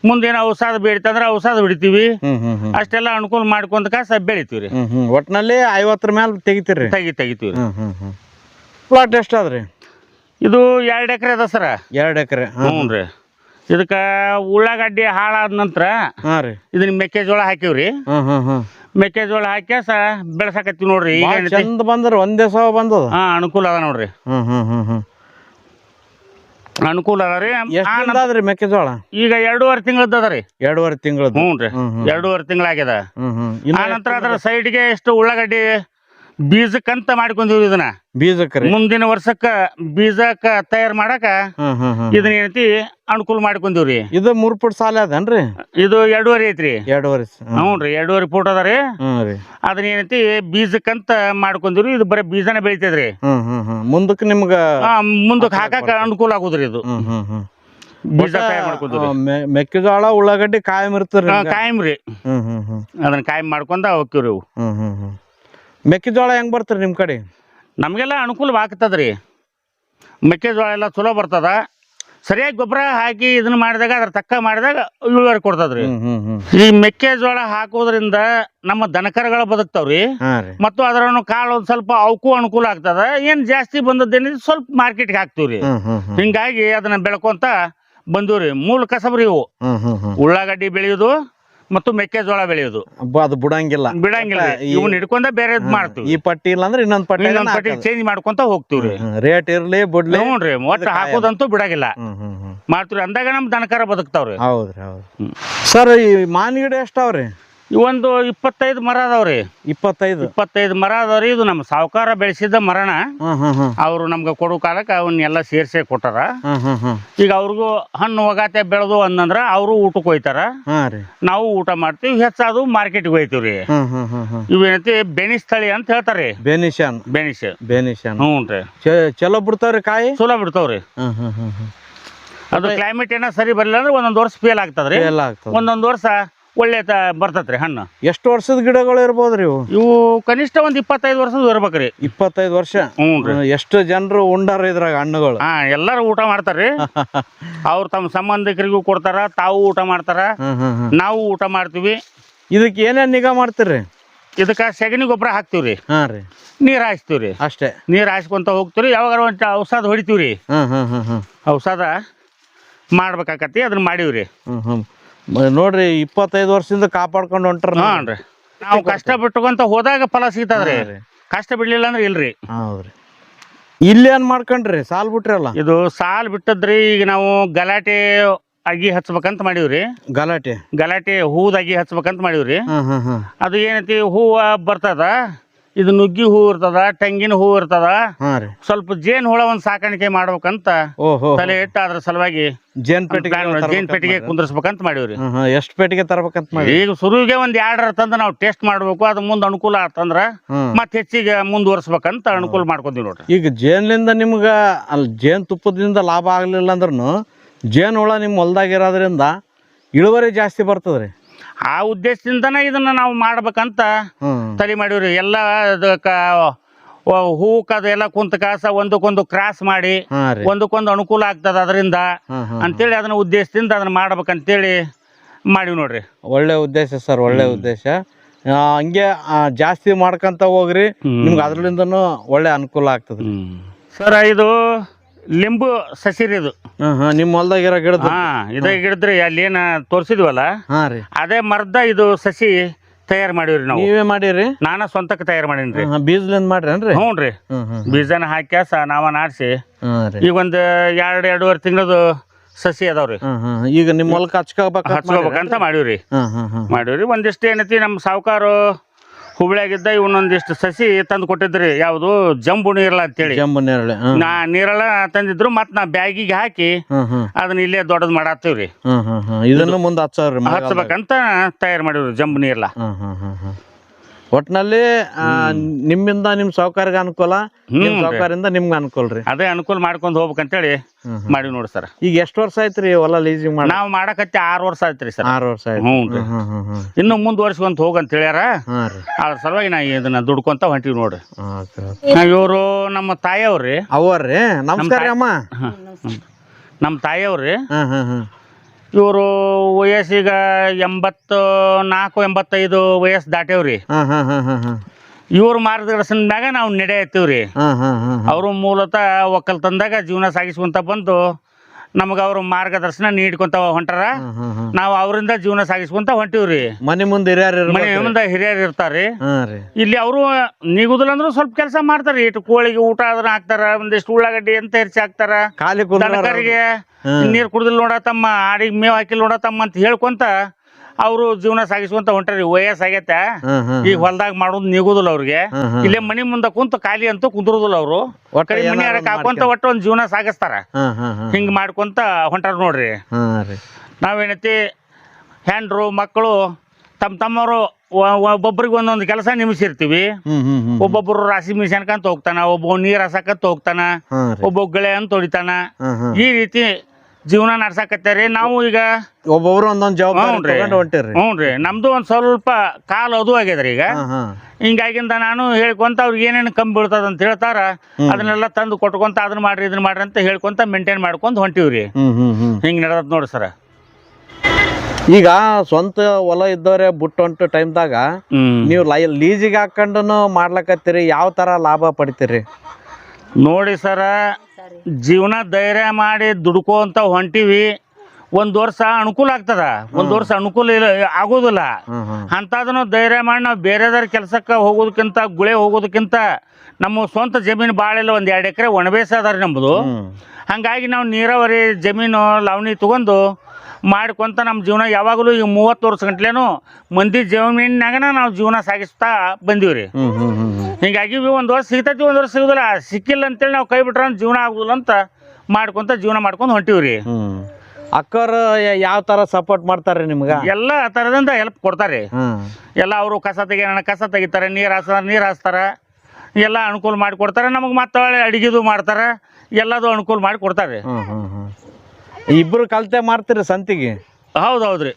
ಮುಂದೇನು ಔಷಧ ಬೇಡಿತಂದ್ರೆ ಔಷಧ ಬಿಡ್ತೀವಿ. ಹ್ಮ್ ಹ್ಮ್ ಹ್ಮ್. ಅಷ್ಟೆಲ್ಲ ಅನುಕೂಲ ಮಾಡ್ಕೊಂತ ಕಾಸ ಬೆಳಿತೀವಿ ರೀ ಹ್ಮ್ ಹ್ಮ್. ಒಟ್ನಲ್ಲಿ ಐವತ್ತರ ಮೇಲೆ ತೆಗಿತೀರಿ? ತೆಗಿ ತೆಗಿತೀವಿ ರೀ ಹ್ಮ್ ಹ್ಮ್ ಹ್ಮ್. ಪ್ಲಾಟ್ ಎಷ್ಟು ಅದ್ರಿ ಇದು ಎರಡು ಎಕರೆ ಅದ ಸರ? ಎರಡು ಎಕರೆ ಹ್ಞೂ ರೀ ಇದಕ್ಕೆ ಉಳ್ಳಾಗಡ್ಡಿ ಹಾಳಾದ ನಂತರ ಹಾಂ ರೀ. ಇದನ್ನ ಮೆಕ್ಕೆಜೋಳ ಹಾಕಿವ್ರಿ. ಮೆಕ್ಕೆಜೋಳ ಹಾಕ್ಯಾಸ ಬೆಳ್ಸಾಕತ್ತೀವಿ ನೋಡ್ರಿ ಈಗ ಚಂದ ಬಂದ್ರೆ ಒಂದೇ ಸವ ಬಂದದ? ಹಾ ಅನುಕೂಲ ಅದ ನೋಡ್ರಿ. ಅನುಕೂಲ ಅದ ರೀ. ಅದ್ರಿ ಮೆಕ್ಕೆಜೋಳ? ಈಗ ಎರಡೂವರೆ ತಿಂಗಳದ್ದು ಅದ ರೀ. ಎರಡೂವರೆ ತಿಂಗಳದ್ದು ಹ್ಞೂ ರೀ ಎರಡೂವರೆ ತಿಂಗಳಾಗ್ಯದ ಆ ನಂತರ ಅದರ ಸೈಡ್ಗೆ ಎಷ್ಟು ಉಳ್ಳಾಗಡ್ಡಿ ಬೀಜಕ್ಕಂತ ಮಾಡ್ಕೊಂಡಿವಿ ಇದನ್ನ. ಬೀಜಕ್ಕೆ ರೀ ಮುಂದಿನ ವರ್ಷಕ್ಕ ಬೀಜಕ್ಕ ತಯಾರು ಮಾಡಕ ಹ್ಮ್ ಹ್ಮ್ ಹ್ಮ್ ಇದನ್ನ ಏನೈತಿ ಅನುಕೂಲ ಮಾಡ್ಕೊಂಡಿವ್ರಿ. ಇದು ಮೂರ್ ಫುಟ್ ಸಾಲ ಅದನ್ರಿ? ಇದು ಎರಡೂವರೆ ಐತ್ರಿ. ಎರಡೂವರೆ ಹ್ಞೂನ್ರಿ. ಹ್ಞೂ ಎರಡೂವರೆ ಫೂಟ್ ಅದ ರೀ. ರೀ. ಅದನ್ನ ಏನೈತಿ ಬೀಜಕ್ಕಂತ ಮಾಡ್ಕೊಂಡಿವ್ರಿ. ಇದು ಬರೀ ಬೀಜನ ಬೆಳಿತದ್ರಿ ಹ್ಮ್ ಹ್ಮ್ ಹ್ಮ್. ಮುಂದಕ್ಕೆ ನಿಮ್ಗ ಆ, ಮುಂದಕ್ಕೆ ಹಾಕಾಕ ಅನುಕೂಲ ಆಗುದ್ರಿ ಇದು. ಹ್ಮ್ ಹ್ಮ್ ಹ್ಮ್. ಬೀಜ ಒಟ್ಟ, ತಯಾರು ಮಾಡ್ಕೊಂಡಿವ್ರಿ. ಆ, ಮೆ- ಮೆಕ್ಕೆಜೋಳ ಉಳ್ಳಾಗಡ್ಡಿ ಕಾಯಂ ಇರ್ತಾರ ಆ, ಕಾಯಂ ರೀ. ಹ್ಮ್ ಹ್ಮ್ ಹ್ಮ್. ಅದನ್ನ ಕಾಯಂ ಮಾಡ್ಕೊಂಡ ಹೋಗ್ತೀವ್ರಿ ಇವು. ಹ್ಮ್ ಹ್ಮ್ ಹ್ಮ್. ಮೆಕ್ಕೆಜೋಳ ಹೆಂಗೆ ಬರ್ತಾರ ನಿಮ್ಮ ಕಡೆ? ನಮಗೆಲ್ಲ ಅನುಕೂಲ ಆಗ್ತದ್ರಿ. ಮೆಕ್ಕೆಜೋಳ ಎಲ್ಲ ಚಲೋ ಬರ್ತದ. ಸರಿಯಾಗಿ ಗೊಬ್ಬರ ಹಾಕಿ ಇದನ್ನ ಮಾಡಿದಾಗ ಅದ್ರ ತಕ್ಕ ಮಾಡಿದಾಗ ಇಳುವರಿ ಕೊಡ್ತದ್ರಿ. ಈ ಮೆಕ್ಕೆಜೋಳ ಹಾಕೋದ್ರಿಂದ ನಮ್ಮ ದನಕರಗಳು ಬದುಕ್ತಾವ್ರಿ. ರೀ. ಮತ್ತು ಅದರನ್ನು ಕಾಳು ಒಂದ್ ಸ್ವಲ್ಪ ಅವಕ್ಕೂ ಅನುಕೂಲ ಆಗ್ತದ. ಏನ್ ಜಾಸ್ತಿ ಬಂದದ್ದೇನಿದೆ ಸ್ವಲ್ಪ ಮಾರ್ಕೆಟ್ಗೆ ಹಾಕ್ತಿವ್ರಿ. ಹಿಂಗಾಗಿ ಅದನ್ನ ಬೆಳ್ಕೊಂತ ಬಂದಿವ್ರಿ ಮೂಲ ಕಸಬ್ರಿ ಇವು. ಉಳ್ಳಾಗಡ್ಡಿ ಬೆಳೆಯೋದು ಮತ್ತು ಮೆಕ್ಕೆಜೋಳ ಬೆಳೆಯೋದು. ಅದು ಬಿಡಂಗಿಲ್ಲ. ಬಿಡಂಗಿಲ್ಲ. ಈ- ಇವನ್ ಹಿಡ್ಕೊಂಡ ಬೇರೆ ಮಾಡ್ತೀವಿ. ಈ ಪಟ್ಟಿ ಇಲ್ಲ ಅಂದ್ರೆ ಇನ್ನೊಂದ್ ಪಟ್ಟಿ ಇನ್ನೊಂದ್ ಪಟ್ಟಿ ಚೇಂಜ್ ಮಾಡ್ಕೊಂತ ಹೋಗ್ತಿವ್ರಿ ರೇಟ್ ಇರ್ಲಿ ಬಿಡ್ಲಿ. ನೋಡ್ರಿ ಒಟ್ಟು ಹಾಕೋದಂತೂ ಬಿಡಂಗಿಲ್ಲ. ಹ್ಮ್ ಹ್ಮ್ ಹ್ಮ್. ಮಾಡ್ತೀವಿ ಅಂದಾಗ ನಮ್ ದನಕಾರ ಬದುಕ್ತಾವ್ರಿ. ಹೌದ್ರಿ ಹೌದು ಸರ್ ಈ ಮಾನ್ ಗಿಡ ಎಷ್ಟಾವ್ರಿ ಇವೊಂದು ಇಪ್ಪತ್ತೈದು ಮರ ಅದಾವ್ರಿ ಇಪ್ಪತ್ತೈದು? ಇಪ್ಪತ್ತೈದು ಮರ ಅದಾವ್ರಿ ಇದು ನಮ್ಮ ಸಾವುಕಾರ ಬೆಳೆಸಿದ ಮರಣ ಅವರು ನಮ್ಗೆ ಕೊಡೋ ಕಾಲಕ್ಕೆ ಅವನ್ನೆಲ್ಲ ಸೇರ್ಸೇ ಕೊಟ್ಟಾರ. ಈಗ ಅವ್ರಿಗೂ ಹಣ್ಣು ಒಗಾತೆ ಬೆಳೆದು ಅಂದಂದ್ರ ಅವರು ಊಟಕ್ಕೆ ಹೋಯ್ತಾರ. ಹಾ ರೀ. ನಾವು ಊಟ ಮಾಡ್ತೀವಿ ಹೆಚ್ಚಾದು ಮಾರ್ಕೆಟ್ಗೆ ಹೋಯ್ತೀವ್ರಿ ರೀ. ಇವೇನೈತಿ ಬೆನಿಸ್ ತಳಿ ಅಂತ ಹೇಳ್ತಾರೆ ಬೆನಿಶನ್. ಬೆನಿಶ್. ಬೆನಿಶನ್. ಹ್ಞೂ ರೀ. ಚಲೋ ಬಿಡ್ತಾವ್ರಿ ಕಾಯಿ? ಚಲೋ ಬಿಡ್ತಾವ್ರಿ ಅದು ಕ್ಲೈಮೇಟ್ ಏನೋ ಸರಿ ಬರಲಿಲ್ಲ ಅಂದ್ರೆ ಒಂದೊಂದು ವರ್ಷ ಫೇಲ್ ಆಗ್ತದ್ರಿ ಒಂದೊಂದು ವರ್ಷ ಒಳ್ಳೆ ತ ಬರ್ತತ್ರಿ ಹಣ್ಣು. ಎಷ್ಟು ವರ್ಷದ ಗಿಡಗಳು ಇರ್ಬೋದು ಇವು? ಇವು ಕನಿಷ್ಠ ಒಂದು ಇಪ್ಪತ್ತೈದು ವರ್ಷದ ಇರ್ಬೇಕ್ರಿ. ಇಪ್ಪತ್ತೈದು ವರ್ಷ? ಹ್ಞೂ ರೀ. ಎಷ್ಟು ಜನರು ಉಂಡಾರ ಇದ್ರಾಗ ಹಣ್ಣುಗಳು? ಹಾ ಎಲ್ಲರೂ ಊಟ ಮಾಡ್ತಾರ್ರಿ. ಅವ್ರು ತಮ್ಮ ಸಂಬಂಧಿಕರಿಗೂ ಕೊಡ್ತಾರ ತಾವು ಊಟ ಮಾಡ್ತಾರ. ನಾವು ಊಟ ಮಾಡ್ತೀವಿ. ಇದಕ್ಕೆ ಏನೇನ್ ನಿಗಾ ಮಾಡ್ತೀರಿ? ಇದಕ್ಕೆ ಸಗಣಿ ಗೊಬ್ಬರ ಹಾಕ್ತೀವ್ರಿ. ಹಾ ರೀ. ನೀರು ಹಾಯಿಸ್ತೀವ್ರಿ. ಅಷ್ಟೇ. ನೀರು ಹಾಯಿಸ್ಕೊಂತ ಹೋಗ್ತೀವ್ರಿ. ಯಾವಾಗ ಒಂದು ಔಷಧ ಹೊಡಿತೀವ್ರಿ. ಹ್ಮ್ ಹ್ಮ್ ಹ್ಮ್ ಹ್ಮ್. ಔಷಧ ಮಾಡ್ಬೇಕಾಕತಿ ಅದನ್ನ ಮಾಡೀವಿ ಹ್ಮ್ ಹ್ಮ್. ಮ- ನೋಡ್ರಿ ಇಪ್ಪತ್ತೈದು ವರ್ಷದಿಂದ ಕಾಪಾಡ್ಕೊಂಡು ಹೊಂಟ್ರ ಹಾನ್ರಿ ನಾವು ಕಷ್ಟ ಬಿಟ್ಟುಕೊಂತ ಹೋದಾಗ ಫಲ ಸಿಗ್ತದ್ರಿ. ಕಷ್ಟ ಬಿಡ್ಲಿಲ್ಲ ಅಂದ್ರೆ ಇಲ್ರಿ. ಹೌದ್ರಿ. ಇಲ್ಲಿ ಏನ್ ಮಾಡ್ಕೊಂಡ್ರಿ? ಸಾಲ್ ಬಿಟ್ರಲ್ಲ? ಇದು ಸಾಲ್ ಬಿಟ್ಟದ್ರಿ ಈಗ ನಾವು ಗಲಾಟೆ ಅಗಿ ಹಚ್ಬೇಕಂತ ಮಾಡಿವ್ರಿ. ಗಲಾಟೆ? ಗಲಾಟೆ ಹೂದ ಅಗಿ ಹಚ್ಬೇಕಂತ ಮಾಡಿವ್ರಿ. ಅದು ಏನೈತಿ ಹೂವು ಬರ್ತದ. ಇದು ನುಗ್ಗಿ ಹೂ ಇರ್ತದ ತೆಂಗಿನ ಹೂ ಇರ್ತದ ಹಾ ರೀ. ಸ್ವಲ್ಪ ಜೇನ್ ಹುಳ ಒಂದ್ ಸಾಕಾಣಿಕೆ ಮಾಡ್ಬೇಕಂತ ಓಹೋ. ತಲೆ ಇಟ್ಟ ಅದ್ರ ಸಲುವಾಗಿ ಜೇನ್ ಪೆಟ್ಟಿಗೆ ಜೇನ್ ಪೆಟ್ಟಿಗೆ ಕುಂದ್ರಸ್ಬೇಕಂತ ಮಾಡಿವ್ರಿ. ಹಾ, ಎಷ್ಟು ಪೆಟ್ಟಿಗೆ ತರ್ಬೇಕಂತ ಮಾಡಿ ಈಗ ಶುರುವಿಗೆ ಒಂದ್ ಎರಡರ ತಂದು ನಾವು ಟೆಸ್ಟ್ ಮಾಡ್ಬೇಕು ಅದು ಮುಂದೆ ಅನುಕೂಲ ಆತಂದ್ರ ಹ್ಮ್. ಮತ್ತೆ ಹೆಚ್ಚಿಗೆ ಮುಂದುವರ್ಸ್ಬೇಕಂತ ಅನುಕೂಲ ಮಾಡ್ಕೊಂತೀವಿ ನೋಡ್ರಿ. ಈಗ ಜೇನ್ಲಿಂದ ನಿಮ್ಗ ಅಲ್ಲಿ ಜೇನ್ ತುಪ್ಪದಿಂದ ಲಾಭ ಆಗ್ಲಿಲ್ಲ ಅಂದ್ರೂ ಜೇನ್ ಹುಳ ನಿಮ್ ಹೊಲ್ದಾಗ ಇರೋದ್ರಿಂದ ಇಳುವರಿ ಜಾಸ್ತಿ ಬರ್ತದ್ರಿ. ಆ ಉದ್ದೇಶದಿಂದನೇ ಇದನ್ನ ನಾವು ಮಾಡ್ಬೇಕಂತ ತಲೆ ಮಾಡಿವ್ರಿ. ಎಲ್ಲ ಅದಕ್ಕ ಕದ ಅದೆಲ್ಲ ಕುಂತ ಕಾಸ ಒಂದಕ್ಕೊಂದು ಕ್ರಾಸ್ ಮಾಡಿ ಒಂದಕ್ಕೊಂದು ಅನುಕೂಲ ಆಗ್ತದ ಅದರಿಂದ ಅಂತೇಳಿ ಅದನ್ನ ಉದ್ದೇಶದಿಂದ ಅದನ್ನ ಮಾಡ್ಬೇಕಂತೇಳಿ ಮಾಡಿವಿ ನೋಡ್ರಿ. ಒಳ್ಳೆ ಉದ್ದೇಶ ಸರ್ ಒಳ್ಳೆ ಉದ್ದೇಶ. ಹಂಗೆ ಜಾಸ್ತಿ ಮಾಡ್ಕೊಂತ ಹೋಗ್ರಿ ನಿಮ್ಗೆ ಅದ್ರಲಿಂದನೂ ಒಳ್ಳೆ ಅನುಕೂಲ ಆಗ್ತದ್ರಿ. ಸರ್ ಇದು ಲಿಂಬು ಸಸಿರಿ ಇದು. ನಿಮ್ಮ ಹೊಲ್ದಾಗ ಇರೋ ಗಿಡದ ಹಾ ಇದ ಗಿಡದ್ರಿ ಅಲ್ಲಿ ಏನ ತೋರಿಸಿದ್ವಲ್ಲ? ಹಾ ರೀ. ಅದೇ ಮರ್ದ ಇದು ಸಸಿ ತಯಾರು ಮಾಡಿವ್ರಿ ನಾವು. ನೀವೇ ಮಾಡಿರಿ? ನಾನ ಸ್ವಂತಕ್ಕೆ ತಯಾರು ಮಾಡೀನ್ರಿ. ಬೀಜದಿಂದ ಬೀಜಲಿಂದ ಮಾಡ್ರೇನ್ರಿ ಹ್ಞೂ ರೀ. ಹ್ಮ್ ಬೀಜನ ಹಾಕ್ಯಾಸ ನಾವ ನಾಡ್ಸಿ ರೀ. ಈಗ ಒಂದು ಎರಡು ಎರಡೂವರೆ ತಿಂಗಳದು ಸಸಿ ಅದಾವ್ರಿ. ಈಗ ನಿಮ್ಮ ಹೊಲಕ್ಕೆ ಹಚ್ಕೋಬೇಕು ಹಚ್ಕೋಬೇಕಂತ ಮಾಡಿವ್ರಿ. ಮಾಡೀವ್ರಿ. ಒಂದಿಷ್ಟು ಏನೈತಿ ನಮ್ಮ ಸಾವುಕಾರು ಹುಬ್ಳ್ಯಾಗಿದ್ದ ಇವನೊಂದಿಷ್ಟು ಸಸಿ ತಂದು ಕೊಟ್ಟಿದ್ರಿ. ಯಾವುದು? ಜಂಬು ನೀರಳ ಅಂತೇಳಿ. ಜಂಬು ನೀರಲ್ಲ ಹ್ಮ್ ನಾ ನೀರಳ ತಂದಿದ್ರು ಮತ್ ನಾ ಬ್ಯಾಗಿಗೆ ಹಾಕಿ ಹ್ಮ್ ಹ್ಮ್ ಅದನ್ನ ಇಲ್ಲೇ ದೊಡ್ಡದ್ ಮಾಡತ್ತೀವ್ರಿ. ಹ್ಮ್ ಹ್ಮ್ ಹ್ಮ್ ಇದನ್ನು ಮುಂದೆ ಹಚ್ಚವ್ರಿ ಹಚ್ಬೇಕಂತ ತಯಾರು ಮಾಡಿವ್ರಿ ಜಂಬು ನೀರ್ಲ. ಹ್ಮ್ ಹ್ಮ್ ಹ್ಮ್ ಹ್ಮ್ ಒಟ್ನಲ್ಲಿ ನಿಮ್ಮಿಂದ ನಿಮ್ ಸಾವುಕಾರಿಗೆ ಅನುಕೂಲ ನಿಮ್ ಸಾವುಕಾರಿಂದ ನಿಮ್ಗೆ ಅನುಕೂಲ ರೀ ಅದೇ ಅನುಕೂಲ ಮಾಡ್ಕೊಂಡು ಹೋಗ್ಬೇಕಂತೇಳಿ ಹೇಳಿ ಮಾಡಿವಿ ನೋಡಿ ಸರ್. ಈಗ ಎಷ್ಟು ವರ್ಷ ಆಯ್ತ್ರಿ ಹೊಲ ಲೀಸಿಂಗ್ ಮಾಡಿ ನಾವು ಮಾಡಕತ್ತೆ ಆರು ವರ್ಷ ಆಯ್ತ್ರಿ ಸರ್. ಆರು ವರ್ಷ ಆಯ್ತು ಹ್ಞೂ ಇನ್ನು ಮುಂದುವರ್ಸ್ಕೊಂತ ಹೋಗಂತ ಹೇಳ್ಯಾರ. ಅದ್ರ ಸಲುವಾಗಿ ನಾ ಇದನ್ನ ದುಡ್ಕೊಂತ ಹೊಂಟಿವಿ ನೋಡ್ರಿ. ಇವರು ನಮ್ಮ ತಾಯಿಯವ್ರಿ. ಅವ್ರಿ ನಮಸ್ಕಾರ ರೀ ಅಮ್ಮ. ನಮ್ಮ ತಾಯಿಯವ್ರಿ. ಇವರು ವಯಸ್ಸೀಗ ಎಂಬತ್ತು ನಾಲ್ಕು ಎಂಬತ್ತೈದು ವಯಸ್ಸು ದಾಟ್ಯವ್ರಿ. ಹಾಂ ಹಾಂ ಹಾಂ ಹಾಂ ಹಾಂ. ಇವ್ರ ಮಾರ್ಗದರ್ಶನದಾಗ ನಾವು ನಡೆಯತ್ತೀವ್ರಿ. ಹಾಂ ಹಾಂ ಹಾಂ. ಅವರು ಮೂಲತಃ ಒಕ್ಕಲ್ತನದಾಗ ಜೀವನ ಸಾಗಿಸ್ಕೊಂತ ಬಂದು ನಮಗೆ ಅವ್ರ ಮಾರ್ಗದರ್ಶನ ನೀಡ್ಕೊಂತ ಹೊಂಟಾರ. ನಾವು ಅವರಿಂದ ಜೀವನ ಸಾಗಿಸ್ಕೊಂತ ಹೊಂಟಿವ್ರಿ. ಮನೆ ಮುಂದೆ ಹಿರಿಯರು ಮನೆ ಮುಂದೆ ಹಿರಿಯರು ಇರ್ತಾರ್ರಿ. ಇಲ್ಲಿ ಅವರು ನೀಗುದಿಲ್ಲ ಅಂದ್ರೆ ಸ್ವಲ್ಪ ಕೆಲಸ ಮಾಡ್ತಾರೆ ಇಟ್ಟು ಕೋಳಿಗೆ ಊಟ ಅದನ್ನ ಹಾಕ್ತಾರ ಒಂದಿಷ್ಟು ಉಳ್ಳಾಗಡ್ಡಿ ಅಂತ ಹೆಚ್ಚಿ ಹಾಕ್ತಾರ. ಕುಂದ್ರ ನೀರ್ ಹ್ಮ್. ನೋಡ ತಮ್ಮ ಆಡಿಗ್ ಮೇವ್ ನೋಡ ತಮ್ಮ ಅಂತ ಹೇಳ್ಕೊಂತ ಅವರು ಜೀವನ ಸಾಗಿಸುವಂತ ಹೊಂಟಾರಿ ವಯಸ್ಸಾಗೈತೆ ಈ ಈಗ ಹೊಲ್ದಾಗ ಮಾಡೋದು ನೀಗುದಿಲ್ಲ ಅವ್ರಿಗೆ. ಇಲ್ಲೇ ಮನಿ ಮುಂದೆ ಕುಂತ ಖಾಲಿ ಅಂತೂ ಕುಂದ್ರುದಿಲ್ಲ ಅವರು. ಮನಿ ಹಾಕೊಂತ ಒಟ್ಟು ಒಂದು ಜೀವನ ಸಾಗಿಸ್ತಾರ. ಹಿಂಗ್ ಮಾಡ್ಕೊಂತ ಹೊಂಟಾರ ನೋಡ್ರಿ. ನಾವೇನೈತಿ ಹೆಂಡ್ರು ಮಕ್ಕಳು ತಮ್ಮ ತಮ್ಮವರು ಒಬ್ಬೊಬ್ರಿಗೆ ಒಂದೊಂದು ಕೆಲಸ ನಿಮಿಸಿರ್ತೀವಿ. ಒಬ್ಬೊಬ್ರು ರಾಶಿ ಮಿಷನ್ಕಂತ ಹೋಗ್ತಾನ ಒಬ್ಬ ನೀರ್ ಹಸಕಂತ ಹೋಗ್ತಾನ ಒಬ್ಬ ಗಳೆ ಅಂತ ಹೊಡಿತಾನ ಈ ರೀತಿ ಜೀವನ ನಡ್ಸಾಕತ್ತೇರಿ. ನಾವು ಈಗ ಒಬ್ಬೊಬ್ರು ಒಂದೊಂದು ಜವಾಬ್ದಾರಿ. ತಗೊಂಡು ಹೊಂಟಿರ್ರಿ. ಹ್ಞೂ ರೀ ನಮ್ದು ಒಂದು ಸ್ವಲ್ಪ ಕಾಲು ಅದು ಆಗ್ಯದ್ರಿ ಈಗ. ಹಿಂಗಾಗಿಂದ ನಾನು ಹೇಳ್ಕೊಂತ ಅವ್ರಿಗೆ ಏನೇನು ಕಮ್ಮಿ ಬೀಳ್ತದ ಅಂತ ಹೇಳ್ತಾರ ಅದನ್ನೆಲ್ಲ ತಂದು ಕೊಟ್ಕೊಂತ ಅದನ್ನ ಮಾಡ್ರಿ ಇದನ್ನ ಮಾಡ್ರಿ ಅಂತ ಹೇಳ್ಕೊಂತ ಮೇಂಟೈನ್ ಮಾಡ್ಕೊಂತ ಹೊಂಟಿವ್ರಿ. ಹಿಂಗ್ ನಡೆದತ್ ನೋಡ್ರಿ ಸರ್. ಈಗ ಸ್ವಂತ ಹೊಲ ಇದ್ದವ್ರೆ ಬುಟ್ಟು ಹೊಂಟು ಟೈಮ್ದಾಗ ನೀವು ಲೈ ಲೀಸಿಗೆ ಹಾಕೊಂಡು ಮಾಡ್ಲಕತ್ತೀರಿ ಯಾವ ಥರ ಲಾಭ ಪಡಿತೀರಿ? ನೋಡಿ ಸರ ಜೀವನ ಧೈರ್ಯ ಮಾಡಿ ದುಡ್ಕೋಂತ ಹೊಂಟಿವಿ ಒಂದು ವರ್ಷ ಅನುಕೂಲ ಆಗ್ತದ? ಒಂದು ವರ್ಷ ಅನುಕೂಲ ಇಲ್ಲ ಆಗೋದಿಲ್ಲ. ಅಂತದನ್ನು ಧೈರ್ಯ ಮಾಡಿ ನಾವು ಬೇರೆದರ ಕೆಲಸಕ್ಕೆ ಹೋಗೋದಕ್ಕಿಂತ ಗುಳೆ ಹೋಗೋದಕ್ಕಿಂತ ನಮ್ಮ ಸ್ವಂತ ಜಮೀನು ಭಾಳ ಇಲ್ಲ ಒಂದು ಎರಡು ಎಕರೆ ಒಣಬೇಸ ಅದಾರ ನಮ್ಮದು ಹಾಗಾಗಿ ನಾವು ನೀರಾವರಿ ಜಮೀನು ಲಾವಣಿ ತಗೊಂಡು ಮಾಡ್ಕೊಂತ ನಮ್ಮ ಜೀವನ ಯಾವಾಗಲೂ ಈಗ ಮೂವತ್ತು ವರ್ಷ ಗಂಟ್ಲೇನು ಮಂದಿ ಜಮೀನಾಗನ ನಾವು ಜೀವನ ಸಾಗಿಸ್ತಾ ಬಂದೀವಿ ರೀ. ಹಿಂಗಾಗಿ ಒಂದು ವರ್ಷ ಸಿಗ್ತೈತಿ ಒಂದು ವರ್ಷ ಸಿಗುದಿಲ್ಲ. ಸಿಕ್ಕಿಲ್ಲ ಅಂತೇಳಿ ನಾವು ಕೈ ಬಿಟ್ರೆ ಜೀವನ ಆಗುದಿಲ್ಲ ಅಂತ ಮಾಡ್ಕೊಂತ ಜೀವನ ಮಾಡ್ಕೊಂಡು ಹೊಂಟಿವಿ ರೀ. ಅಕ್ಕವ್ರು ಯಾವ ತರ ಸಪೋರ್ಟ್ ಮಾಡ್ತಾರೆ ನಿಮ್ಗೆ? ಎಲ್ಲ ಥರದಿಂದ ಹೆಲ್ಪ್ ಕೊಡ್ತಾರೆ ಎಲ್ಲ ಅವರು ಕಸ ತೆಗಿಯೋಣ ಕಸ ತೆಗಿತಾರೆ ನೀರು ಹಾಸ್ತಾರೆ ನೀರು ಹಾಸ್ತಾರೆ. ಎಲ್ಲ ಅನುಕೂಲ ಮಾಡಿ ಕೊಡ್ತಾರೆ. ನಮಗೆ ಮತ್ತೆ ಅಡಿಗೆದು ಮಾಡ್ತಾರೆ. ಎಲ್ಲದು ಅನುಕೂಲ ಮಾಡಿ ಕೊಡ್ತಾರೆ. ರೀ ಇಬ್ರು ಕಲ್ತೆ ಮಾಡ್ತೀರಿ ಸಂತಿಗೆ? ಹೌದು ಹೌದು